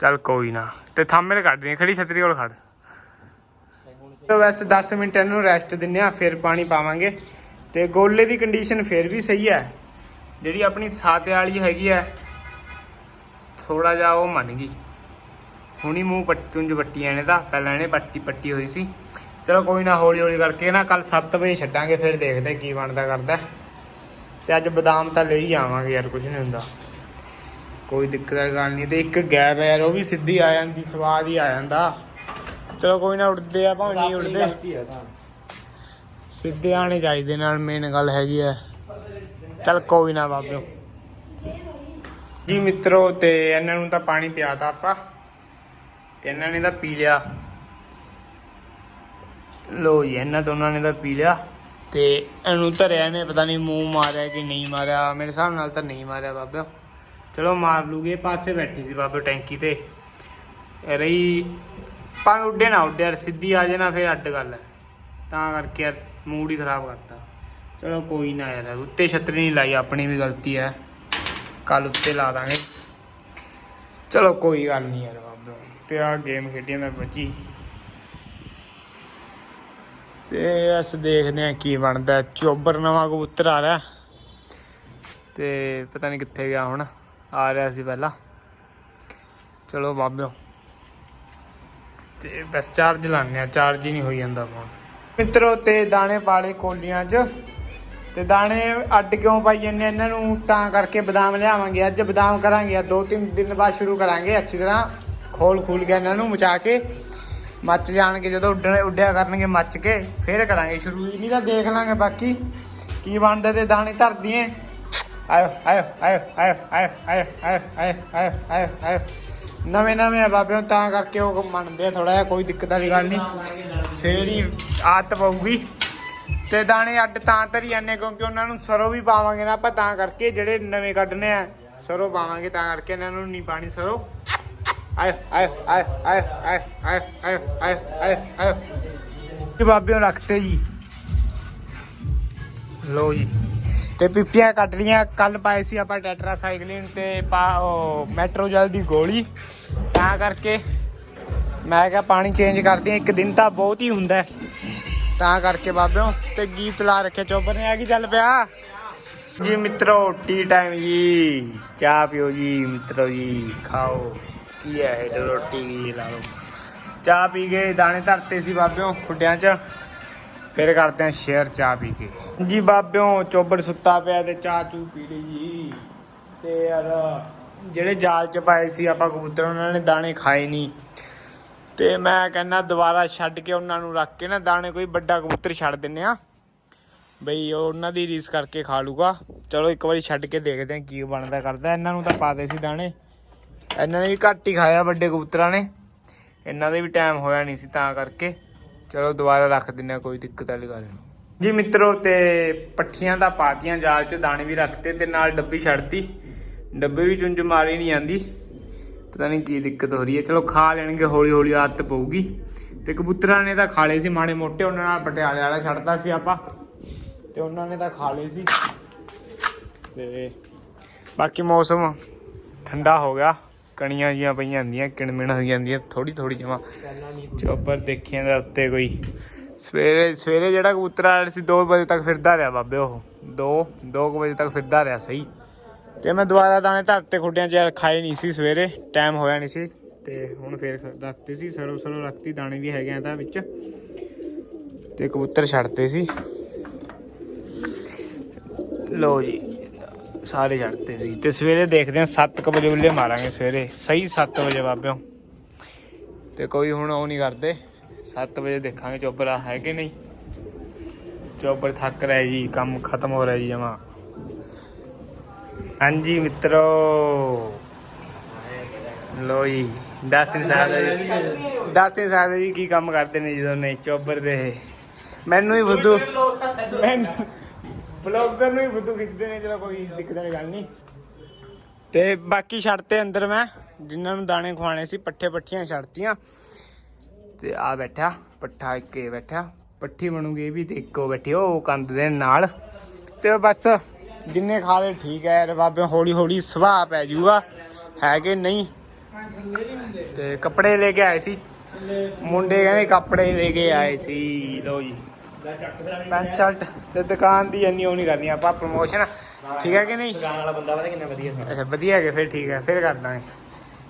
A: ਚੱਲ ਕੋਈ ਨਾ। ਤੇ ਥਾਮੇ ਕੱਢ ਦੇ, ਖੜੀ ਛਤਰੀ ਕੋਲ ਖੜ। ਤੇ ਵੈਸੇ 10 ਮਿੰਟ ਇਹਨੂੰ ਰੈਸਟ ਦਿੰਨੇ ਆ, ਫਿਰ ਪਾਣੀ ਪਾਵਾਂਗੇ। ਤੇ ਗੋਲੇ ਦੀ ਕੰਡੀਸ਼ਨ ਫਿਰ ਵੀ ਸਹੀ ਹੈ। ਜਿਹੜੀ ਆਪਣੀ ਸਾਤੇ ਵਾਲੀ ਹੈਗੀ ਹੈ ਥੋੜਾ ਜਿਹਾ ਉਹ ਮੰਨ ਗਈ। ਹੁਣੀ ਮੂੰਹ ਪੱਟ ਚੁੰਝ ਪੱਟੀਆਂ ਨੇ ਤਾਂ ਪਹਿਲਾਂ ਇਹਨੇ ਪੱਟੀ ਪੱਟੀ ਹੋਈ ਸੀ। ਚਲੋ ਕੋਈ ਨਾ ਹੌਲੀ ਹੌਲੀ ਕਰਕੇ ਨਾ ਕੱਲ 7 ਵਜੇ ਛੱਡਾਂਗੇ ਫਿਰ ਦੇਖਦੇ ਕੀ ਬਣਦਾ ਕਰਦਾ। ਤੇ ਅੱਜ ਬਦਾਮ ਤਾਂ ਲੈ ਹੀ ਆਵਾਂਗੇ ਯਾਰ ਕੁਝ ਨਹੀਂ ਹੁੰਦਾ। ਕੋਈ ਦਿੱਕਤ ਵਾਲੀ ਗੱਲ ਨਹੀਂ ਤੇ ਇੱਕ ਗੈਪ ਹੈ ਯਾਰ ਉਹ ਵੀ ਸਿੱਧੀ ਆ ਜਾਂਦੀ ਸਵਾਦ ਹੀ ਆ ਜਾਂਦਾ। ਚਲੋ ਕੋਈ ਨਾ ਉੱਡਦੇ ਆ ਭਾਵੇਂ ਨਹੀਂ ਉੱਡਦੇ। ਸਿੱਧੇ ਆਣੇ ਚਾਹੀਦੇ ਨਾਲ ਮੇਨ ਗੱਲ ਹੈਗੀ ਹੈ ਚਲ ਕੋਈ ਨਾ ਬਾਬਿਓ। ਜੀ ਮਿੱਤਰੋ ਤੇ ਇਹਨਾਂ ਨੂੰ ਤਾਂ ਪਾਣੀ ਪਿਆਤਾ ਆਪਾਂ। ਤੇ ਇਹਨਾਂ ਨੇ ਤਾਂ ਪੀ ਲਿਆ। ਲੋ ਜੀ, ਇਹਨਾਂ ਦੋਨਾਂ ਨੇ ਤਾਂ ਪੀ ਲਿਆ ਤੇ ਇਹਨੂੰ ਧਰਿਆ ਨੇ ਪਤਾ ਨਹੀਂ ਮੂੰਹ ਮਾਰਿਆ ਕਿ ਨਹੀਂ ਮਾਰਿਆ। ਮੇਰੇ ਹਿਸਾਬ ਨਾਲ ਤਾਂ ਨਹੀਂ ਮਾਰਿਆ ਬਾਬਿਓ। ਚਲੋ ਮਾਰ ਲੂਗੇ, ਪਾਸੇ ਬੈਠੀ ਸੀ ਬਾਬੇ ਟੈਂਕੀ ਤੇ। ਰਹੀ ਭਾਵੇਂ ਉੱਡੇ ਨਾ ਉੱਡੇ, ਯਾਰ ਸਿੱਧੀ ਆ ਜੇ ਨਾ ਫਿਰ ਅੱਡ ਗੱਲ ਹੈ। ਤਾਂ ਕਰਕੇ ਯਾਰ ਮੂਡ ਹੀ ਖਰਾਬ ਕਰਤਾ। ਚਲੋ ਕੋਈ ਨਾ ਯਾਰ, ਉੱਤੇ ਛਤਰੀ ਨਹੀਂ ਲਾਈ, ਆਪਣੀ ਵੀ ਗਲਤੀ ਹੈ। ਕੱਲ ਉੱਤੇ ਲਾ ਦਾਂਗੇ। ਚਲੋ ਕੋਈ ਗੱਲ ਨਹੀਂ ਯਾਰ ਤੇ ਆ ਗੇਮ ਖੇਡੀ ਮੈਂ ਬੱਜੀ ਤੇ ਅਸ ਦੇਖਦੇ ਆ ਕੀ ਬਣਦਾ। ਚੋਬਰ ਨਵਾਂ ਕਬੂਤਰ ਆ ਰਿਹਾ। ਤੇ ਪਤਾ ਨਹੀਂ ਕਿੱਥੇ ਗਿਆ ਹੁਣ। ਆ ਰਿਹਾ ਸੀ ਪਹਿਲਾਂ। ਚਲੋ ਬਾਬਿਓ। ਤੇ ਬਸ ਚਾਰਜ ਲਾਣੇ ਆ ਚਾਰਜ ਹੀ ਨਹੀਂ ਹੋਈ ਜਾਂਦਾ ਫੋਨ ਮਿੱਤਰੋ, ਤੇ ਦਾਣੇ ਪਾਲੇ ਕੋਲੀਆਂ 'ਚ। ਤੇ ਦਾਣੇ ਅੱਡ ਕਿਉਂ ਪਾਈ ਜੰਨੇ ਇਹਨਾਂ ਨੂੰ ਤਾਂ ਕਰਕੇ ਬਦਾਮ ਲਿਆਵਾਂਗੇ। ਅੱਜ ਬਦਾਮ ਕਰਾਂਗੇ। ਦੋ ਤਿੰਨ ਦਿਨ ਬਾਅਦ ਸ਼ੁਰੂ ਕਰਾਂਗੇ। ਅੱਛੀ ਤਰ੍ਹਾਂ। ਖੋਲ ਖੂਲ ਕੇ ਇਹਨਾਂ ਨੂੰ ਮਚਾ ਕੇ ਮੱਚ ਜਾਣਗੇ ਜਦੋਂ ਉੱਡਣ ਉੱਡਿਆ ਕਰਨਗੇ ਮੱਚ ਕੇ ਫੇਰ ਕਰਾਂਗੇ ਸ਼ੁਰੂ ਨਹੀਂ ਤਾਂ ਦੇਖ ਲਾਂਗੇ ਬਾਕੀ ਕੀ ਬਣਦਾ ਤੇ ਦਾਣੇ ਧਰਦੀਆਂ ਆਇਓ ਆਇਓ ਆਇਓ ਆਇਓ ਆਇਓ ਆਇਓ ਆਇਓ ਆਇਓ ਆਇਓ ਆਇਓ ਆਇਓ ਨਵੇਂ ਨਵੇਂ ਆ ਬਾਬਿਓ ਤਾਂ ਕਰਕੇ ਉਹ ਮੰਨਦੇ ਆ ਥੋੜਾ ਜਿਹਾ ਕੋਈ ਦਿੱਕਤ ਵਾਲੀ ਗੱਲ ਨਹੀਂ ਫੇਰ ਹੀ ਆਦਤ ਪਊਗੀ ਤੇ ਦਾਣੇ ਅੱਡ ਤਾਂ ਧਰੀ ਜਾਂਦੇ ਕਿਉਂਕਿ ਉਹਨਾਂ ਨੂੰ ਸਰੋਂ ਵੀ ਪਾਵਾਂਗੇ ਨਾ ਆਪਾਂ ਤਾਂ ਕਰਕੇ ਜਿਹੜੇ ਨਵੇਂ ਕੱਢਨੇ ਆ ਸਰੋਂ ਪਾਵਾਂਗੇ ਤਾਂ ਕਰਕੇ ਇਹਨਾਂ ਨੂੰ ਨਹੀਂ ਪਾਣੀ ਸਰੋਂ ਜੀ ਬਾਬਿਓ ਰੱਖਤੇ ਜੀ। ਲੋ ਜੀ। ਤੇ ਪਿੱਪੀਆਂ ਕੱਟ ਲੀਆਂ ਕੱਲ ਪਾਏ ਸੀ ਆਪਾਂ ਟੈਟਰਾ ਸਾਈਕਲਿੰਗ ਤੇ ਮੈਟਰੋ ਜਲ ਦੀ ਗੋਲੀ। ਤਾਂ ਕਰਕੇ ਮੈਂ ਕਿਹਾ ਪਾਣੀ ਚੇਂਜ ਕਰਦੀ ਇੱਕ ਦਿਨ ਤਾਂ ਬਹੁਤ ਹੀ ਹੁੰਦਾ ਤਾਂ ਕਰਕੇ ਬਾਬਿਓ, ਤੇ ਗੀਤ ਲਾ ਰੱਖੇ। ਚੋਬਰ ਨੇ ਆ ਕੀ ਚੱਲ ਪਿਆ। ਜੀ ਮਿੱਤਰੋ, ਟੀ ਟਾਈਮ ਜੀ। ਚਾਹ ਪੀਓ ਜੀ, ਮਿੱਤਰੋ ਜੀ। ਖਾਓ। ਕੀ ਹੈ ਇਹ? ਰੋਟੀ ਕੀ ਲਾ ਲਓ। ਚਾਹ ਪੀ ਕੇ ਦਾਣੇ ਧਰਤੇ ਸੀ ਬਾਬਿਓ ਖੁੱਡਿਆਂ 'ਚ। ਫਿਰ ਕਰਦੇ ਆ ਸ਼ੇਅਰ ਚਾਹ ਪੀ ਕੇ। ਜੀ ਬਾਬਿਓ ਚੋਬਰ ਸੁੱਤਾ ਪਿਆ ਤੇ ਚਾਹ ਚੂ ਪੀ ਲਈ ਜੀ। ਤੇ ਯਾਰ, ਜਿਹੜੇ ਜਾਲ 'ਚ ਪਾਏ ਸੀ ਆਪਾਂ ਕਬੂਤਰ, ਉਹਨਾਂ ਨੇ ਦਾਣੇ ਖਾਏ ਨਹੀਂ ਤੇ ਮੈਂ ਕਹਿੰਦਾ ਦੁਬਾਰਾ ਛੱਡ ਕੇ ਉਹਨਾਂ ਨੂੰ ਰੱਖ ਕੇ ਨਾ ਦਾਣੇ, ਕੋਈ ਵੱਡਾ ਕਬੂਤਰ ਛੱਡ ਦਿੰਨੇ ਆ। ਬਈ ਉਹਨਾਂ ਦੀ ਰੀਸ ਕਰਕੇ ਖਾ ਲੂਗਾ। ਚਲੋ ਇੱਕ ਵਾਰੀ ਛੱਡ ਕੇ ਦੇਖਦੇ ਆ ਕੀ ਬਣਦਾ ਕਰਦਾ। ਇਹਨਾਂ ਨੂੰ ਤਾਂ ਪਾ ਦੇ ਸੀ ਦਾਣੇ। ਇਹਨਾਂ ਨੇ ਵੀ ਘੱਟ ਹੀ ਖਾਇਆ ਵੱਡੇ ਕਬੂਤਰਾਂ ਨੇ। ਇਹਨਾਂ ਦੇ ਵੀ ਟਾਈਮ ਹੋਇਆ ਨਹੀਂ ਸੀ ਤਾਂ ਕਰਕੇ। ਚਲੋ ਦੁਬਾਰਾ ਰੱਖ ਦਿੰਨੇ ਆ ਕੋਈ ਦਿੱਕਤ ਵਾਲੀ ਗੱਲ ਨਹੀਂ। ਜੀ ਮਿੱਤਰੋ, ਤੇ ਪੱਠੀਆਂ ਤਾਂ ਪਾਤੀਆਂ, ਜਾਲ 'ਚ ਦਾਣੇ ਵੀ ਰੱਖਤੇ ਤੇ ਨਾਲ ਡੱਬੀ ਛੱਡਤੀ। ਡੱਬੇ ਵੀ ਚੁੰਝ ਮਾਰੀ ਨਹੀਂ ਆਂਦੀ ਪਤਾ ਨਹੀਂ ਕੀ ਦਿੱਕਤ ਹੋ ਰਹੀ ਹੈ। ਚਲੋ ਖਾ ਲੈਣਗੇ ਹੌਲੀ ਹੌਲੀ ਆਦਤ ਪਊਗੀ। ਤੇ ਕਬੂਤਰਾਂ ਨੇ ਤਾਂ ਖਾ ਲਏ ਸੀ, ਮਾੜੇ ਮੋਟੇ। ਉਹਨਾਂ ਨਾਲ ਪਟਿਆਲੇ ਵਾਲਾ ਛੱਡਤਾ ਸੀ ਆਪਾਂ। ਤੇ ਉਹਨਾਂ ਨੇ ਤਾਂ ਖਾ ਲਏ ਸੀ। ਤੇ ਬਾਕੀ ਮੌਸਮ ਠੰਡਾ ਹੋ ਗਿਆ। ਕਣੀਆਂ ਜੀਆਂ ਪਈਆਂ ਹੁੰਦੀਆਂ, ਕਿਣਮਿਣ ਹੋ ਜਾਂਦੀਆਂ ਥੋੜੀ ਥੋੜੀ ਜਮਾ। ਚੋਪਰ ਦੇਖਿਆ ਦਾ ਉੱਤੇ ਕੋਈ। ਸਵੇਰੇ ਸਵੇਰੇ ਜਿਹੜਾ ਕਬੂਤਰ ਆਇਆ ਸੀ 2 ਵਜੇ ਤੱਕ ਫਿਰਦਾ ਰਿਹਾ ਬਾਬੇ ਉਹ। 2 2 ਵਜੇ ਤੱਕ ਫਿਰਦਾ ਰਿਹਾ ਸਹੀ। ਤੇ ਮੈਂ ਦੁਬਾਰਾ ਦਾਣੇ ਧਰਤੇ ਖੁੱਡਿਆਂ 'ਚ ਖਾਏ ਨਹੀਂ ਸੀ ਸਵੇਰੇ ਟਾਈਮ ਹੋਇਆ ਨਹੀਂ ਸੀ। ਤੇ ਹੁਣ ਫੇਰ ਰੱਖਤੇ ਸੀ, ਸਰੋ ਸਰੋ ਰੱਖਤੀ, ਦਾਣੇ ਵੀ ਹੈਗੇ ਆ ਤਾਂ ਵਿੱਚ। ਤੇ ਕਬੂਤਰ ਛੱਡਤੇ ਸੀ। ਲੋ ਜੀ। ਸਾਰੇ ਛੱਡਤੇ ਸੀ। ਤੇ ਸਵੇਰੇ ਦੇਖਦੇ ਹਾਂ 7:00 ਵਜੇ ਉੱਲੇ ਮਾਰਾਂਗੇ ਸਵੇਰੇ। ਸਹੀ 7 ਵਜੇ ਬਾਬਿਓ। ਤੇ ਕੋਈ ਹੁਣ ਉਹ ਨਹੀਂ ਕਰਦੇ। 7 ਵਜੇ ਦੇਖਾਂਗੇ ਚੋਬਰਾ ਹੈ ਕਿ ਨਹੀਂ। ਚੋਬਰ ਥੱਕ ਰਿਹਾ ਜੀ, ਕੰਮ ਖਤਮ ਹੋ ਰਿਹਾ ਜੀ ਜਮਾ। ਹਾਂਜੀ ਮਿੱਤਰੋ। ਲੋ ਜੀ, ਦਸ ਦਿਨ ਜੀ। ਦਸ ਦਿਨ ਜੀ ਕੀ ਕੰਮ ਕਰਦੇ ਨੇ ਜਦੋਂ ਨਹੀਂ, ਚੋਬਰ ਦੇ। ਮੈਨੂੰ ਹੀ ਬੁੱਧੂ। ਮੈਨੂੰ ਬਲੌਗਰ ਨੂੰ ਹੀ ਬੁੱਧੂ ਖਿੱਚਦੇ ਨੇ ਜਦੋਂ ਕੋਈ ਦਿੱਕਤ ਵਾਲੀ ਗੱਲ ਨਹੀਂ। ਤੇ ਬਾਕੀ ਛੱਡਤੇ ਅੰਦਰ ਮੈਂ, ਜਿਨ੍ਹਾਂ ਨੂੰ ਦਾਣੇ ਖਵਾਣੇ ਸੀ, ਪੱਠੇ ਪੱਠੀਆਂ ਛੱਡਤੀਆਂ। ਤੇ ਆ ਬੈਠਾ, ਪੱਠਾ ਇੱਕੇ ਬੈਠਾ, ਪੱਠੀ ਬਣੂਗੀ ਇਹ ਵੀ ਤੇ ਇੱਕੋ ਬੈਠੀ, ਉਹ ਕੰਦ ਦੇ ਨਾਲ। ਤੇ ਉਹ ਬਸ ਜਿੰਨੇ ਖਾ ਲਏ ਠੀਕ ਹੈ ਯਾਰ ਬਾਬੇ ਹੌਲੀ ਹੌਲੀ ਸੁਭਾਅ ਪੈ ਜਾਊਗਾ, ਹੈ ਕਿ ਨਹੀਂ? ਤੇ ਕੱਪੜੇ ਲੈ ਕੇ ਆਏ ਸੀ। ਮੁੰਡੇ ਕਹਿੰਦੇ ਕੱਪੜੇ ਲੈ ਕੇ ਆਏ ਸੀ ਲੋ ਜੀ। ਪੈਂਟ ਸ਼ਰਟ ਤੇ ਦੁਕਾਨ ਦੀ ਇੰਨੀ ਉਹ ਨਹੀਂ ਕਰਨੀ ਆਪਾਂ ਪ੍ਰਮੋਸ਼ਨ ਠੀਕ ਹੈ ਕਿ ਨਹੀਂ?
B: ਗਾਣ ਵਾਲਾ ਬੰਦਾ ਪਤਾ ਕਿੰਨਾ ਵਧੀਆ ਹੈ
A: ਅੱਛਾ ਵਧੀਆ ਹੈਗੇ ਫਿਰ ਠੀਕ ਹੈ ਫਿਰ ਕਰ ਦਾਂਗੇ।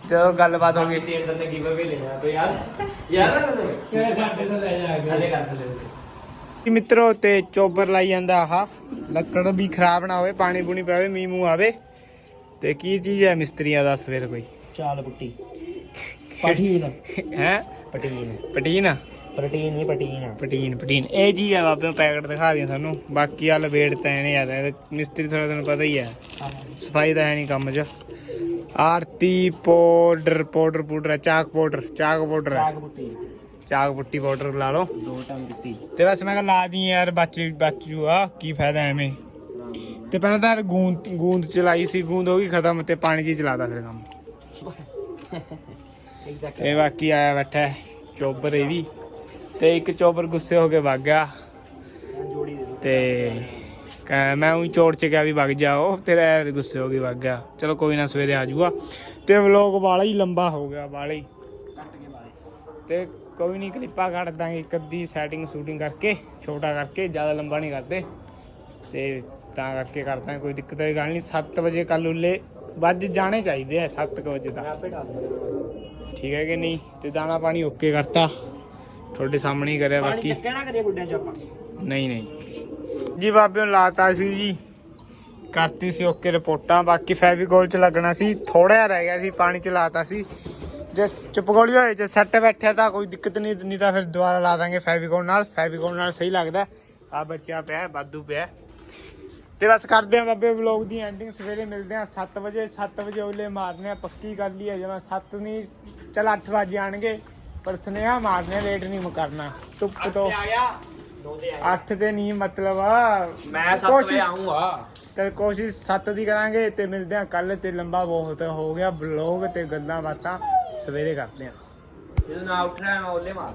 A: ਜਦੋਂ ਗੱਲਬਾਤ ਹੋ ਗਈ।
B: ਤੇ ਤੇ ਗਿਵ ਅਵੇ ਲੈਣਾ ਤੇ ਯਾਰ ਯਾਰ ਕਿਹੜੇ ਘੰਟੇ ਤੋਂ ਲੈ ਜਾ ਹਲੇ ਕਰ ਲੈ
A: ਜੀ। ਮਿੱਤਰੋ ਤੇ ਚੋਬਰ ਲਾਈ ਜਾਂਦਾ ਆਹ। ਲੱਕੜ ਵੀ ਖਰਾਬ ਨਾ ਹੋਵੇ ਪਾਣੀ ਪੂਣੀ ਪਵੇ ਮੀਂਹ ਮੂੰਹ ਆਵੇ। ਤੇ ਕੀ ਚੀਜ਼ ਹੈ ਮਿਸਤਰੀਆਂ ਦਾ ਸਵੇਰ ਕੋਈ?
B: ਚਾਲ ਬੁੱਟੀ ਪਟੀਨ
A: ਹੈ?
B: ਪਟੀਨ
A: ਪਟੀਨ
B: ਪ੍ਰੋਟੀਨ ਨਹੀਂ ਪਟੀਨ
A: ਪਟੀਨ ਪਟੀਨ ਇਹ ਜੀ ਆ ਬਾਬੇ ਪੈਕਟ ਦਿਖਾ ਦਿਆਂ ਸਾਨੂੰ। ਬਾਕੀ ਆ ਲਵੇੜ ਤਾਂ ਇਹਨੇ ਯਾਰ ਇਹ ਮਿਸਤਰੀ ਥੋੜਾ ਤੁਹਾਨੂੰ ਪਤਾ ਹੀ ਹੈ ਸਫ਼ਾਈ ਤਾਂ ਹੈ ਨਹੀਂ ਕੰਮ 'ਚ। ਆਰਤੀ powder powder powder chalk powder chalk powder
B: chalk putty.
A: Chalk putty powder ਲਾ ਲਓ।
B: ਦੋ ਟਾਈਮ ਦਿੱਤੀ।
A: ਤੇ ਬਸ ਮੈਂ ਕਿਹਾ ਲਾ ਦੀ ਯਾਰ ਬਚ ਬਚ ਜੂਆ ਕੀ ਫਾਇਦਾ ਐਵੇਂ। ਤੇ ਪਹਿਲਾਂ ਤਾਂ ਗੂੰਦ ਗੂੰਦ ਚਲਾਈ ਸੀ ਗੂੰਦ ਹੋ ਗਈ ਖਤਮ ਤੇ ਪਾਣੀ 'ਚ ਹੀ ਚਲਾਦਾ ਫਿਰ ਕੰਮ। ਤੇ ਬਾਕੀ ਆਇਆ ਬੈਠਾ ਚੋਬਰ ਇਹ ਵੀ। ਤੇ ਇੱਕ ਚੋਪਰ ਗੁੱਸੇ ਹੋ ਕੇ ਵਗ ਗਿਆ।
B: ਜੋੜੀ ਦੇ
A: ਤੇ ਮੈਂ ਉਹੀ ਚੋਰ ਚ ਕਿਹਾ ਵੀ ਵਗ ਜਾਓ ਤੇਰਾ ਗੁੱਸੇ ਹੋ ਕੇ ਵਗ ਗਿਆ। ਚਲੋ ਕੋਈ ਨਾ, ਸਵੇਰੇ ਆ ਜਾਊਗਾ। ਤੇ ਵਲੋਗ ਵਾਲਾ ਹੀ ਲੰਬਾ ਹੋ ਗਿਆ, ਵਾਲਾ ਹੀ।
B: ਕੱਟ
A: ਤੇ ਕੋਈ ਨਹੀਂ ਕਲਿੱਪਾਂ ਕੱਢ ਦਾਂਗੇ ਇੱਕ ਅੱਧੀ ਸੈਟਿੰਗ ਸ਼ੂਟਿੰਗ ਕਰਕੇ, ਛੋਟਾ ਕਰਕੇ, ਜ਼ਿਆਦਾ ਲੰਬਾ ਨਹੀਂ ਕਰਦੇ। ਤੇ ਤਾਂ ਕਰਕੇ ਕਰਦਾ ਕੋਈ ਦਿੱਕਤ ਵਾਲੀ ਗੱਲ ਨਹੀਂ 7 ਵਜੇ ਕੱਲ ਉੱਲੇ, ਵੱਜ ਜਾਣੇ ਚਾਹੀਦੇ ਆ 7 ਵਜੇ ਤੱਕ। ਠੀਕ ਹੈ ਕਿ ਨਹੀਂ? ਤੇ ਦਾਣਾ ਪਾਣੀ ਓਕੇ ਕਰਤਾ। ਤੁਹਾਡੇ ਸਾਹਮਣੇ ਹੀ ਕਰਿਆ ਬਾਕੀ
B: ਚੱਕਿਆ ਨਾ ਕਰੀਏ ਗੁੱਡਿਆਂ ਚ ਆਪਾਂ।
A: ਨਹੀਂ ਨਹੀਂ। ਜੀ ਬਾਬਿਓ ਲਾਤਾ ਸੀ ਜੀ। ਕਰਤੀ ਸੀ ਓਕੇ ਰਿਪੋਰਟਾਂ ਬਾਕੀ ਫੈਵੀਕੋਲ ਚ ਲੱਗਣਾ ਸੀ। ਥੋੜਾ ਜਿਹਾ ਰਹਿ ਗਿਆ ਸੀ ਪਾਣੀ ਚ ਲਾਤਾ ਸੀ। ਜੇ ਚੁੱਪ ਗੋਲੀ ਹੋਏ ਜੇ ਸੈੱਟ ਬੈਠਿਆ ਤਾਂ ਕੋਈ ਦਿੱਕਤ ਨਹੀਂ ਨਹੀਂ ਤਾਂ ਫਿਰ ਦੁਬਾਰਾ ਲਾ ਦਾਂਗੇ ਫੈਵੀਕੋਲ ਨਾਲ। ਫੈਵੀਕੋਲ ਨਾਲ ਸਹੀ ਲੱਗਦਾ। ਆ ਬੱਚਿਆ ਪਿਆ ਵਾਧੂ ਪਿਆ ਤੇ ਬਸ ਕਰਦੇ ਆ ਬਾਬੇ ਵਲੌਗ ਦੀ ਐਂਡਿੰਗ ਸਵੇਰੇ ਮਿਲਦੇ ਆ 7 ਵਜੇ। 7 ਵਜੇ ਉਹਲੇ ਮਾਰਨੇ ਆ ਪੱਕੀ ਗੱਲ ਹੀ ਹੈ ਜਿਵੇਂ 7 ਨਹੀਂ ਚਲ 8 ਵਜੇ ਆਣਗੇ ਪਰ ਸੁਨੇਹਾ ਮਾਰਨੇ ਲੇਟ ਨਹੀਂ ਮੁਕਰਨਾ ਧੁੱਪ ਤੋਂ
B: ਆ ਗਿਆ ਦੋ ਤੇ ਆ
A: 8 ਤੇ ਨਹੀਂ ਮਤਲਬ ਆ।
B: ਮੈਂ 7 ਵਜੇ
A: ਕੋਸ਼ਿਸ਼-
B: ਆਉਂਗਾ
A: ਤੇ ਕੋਸ਼ਿਸ਼ 7 ਦੀ ਕਰਾਂਗੇ ਤੇ ਮਿਲਦੇ ਆ ਕੱਲ ਤੇ ਲੰਬਾ ਬਹੁਤ ਹੋ ਗਿਆ ਵਲੌਗ ਤੇ ਗੱਲਾਂ ਬਾਤਾਂ ਸਵੇਰੇ ਕਰਦੇ ਆ
B: ਜਦੋਂ ਨਾ ਉੱਠਣਾ ਮੈਂ ਉਹਲੇ ਮਾਰ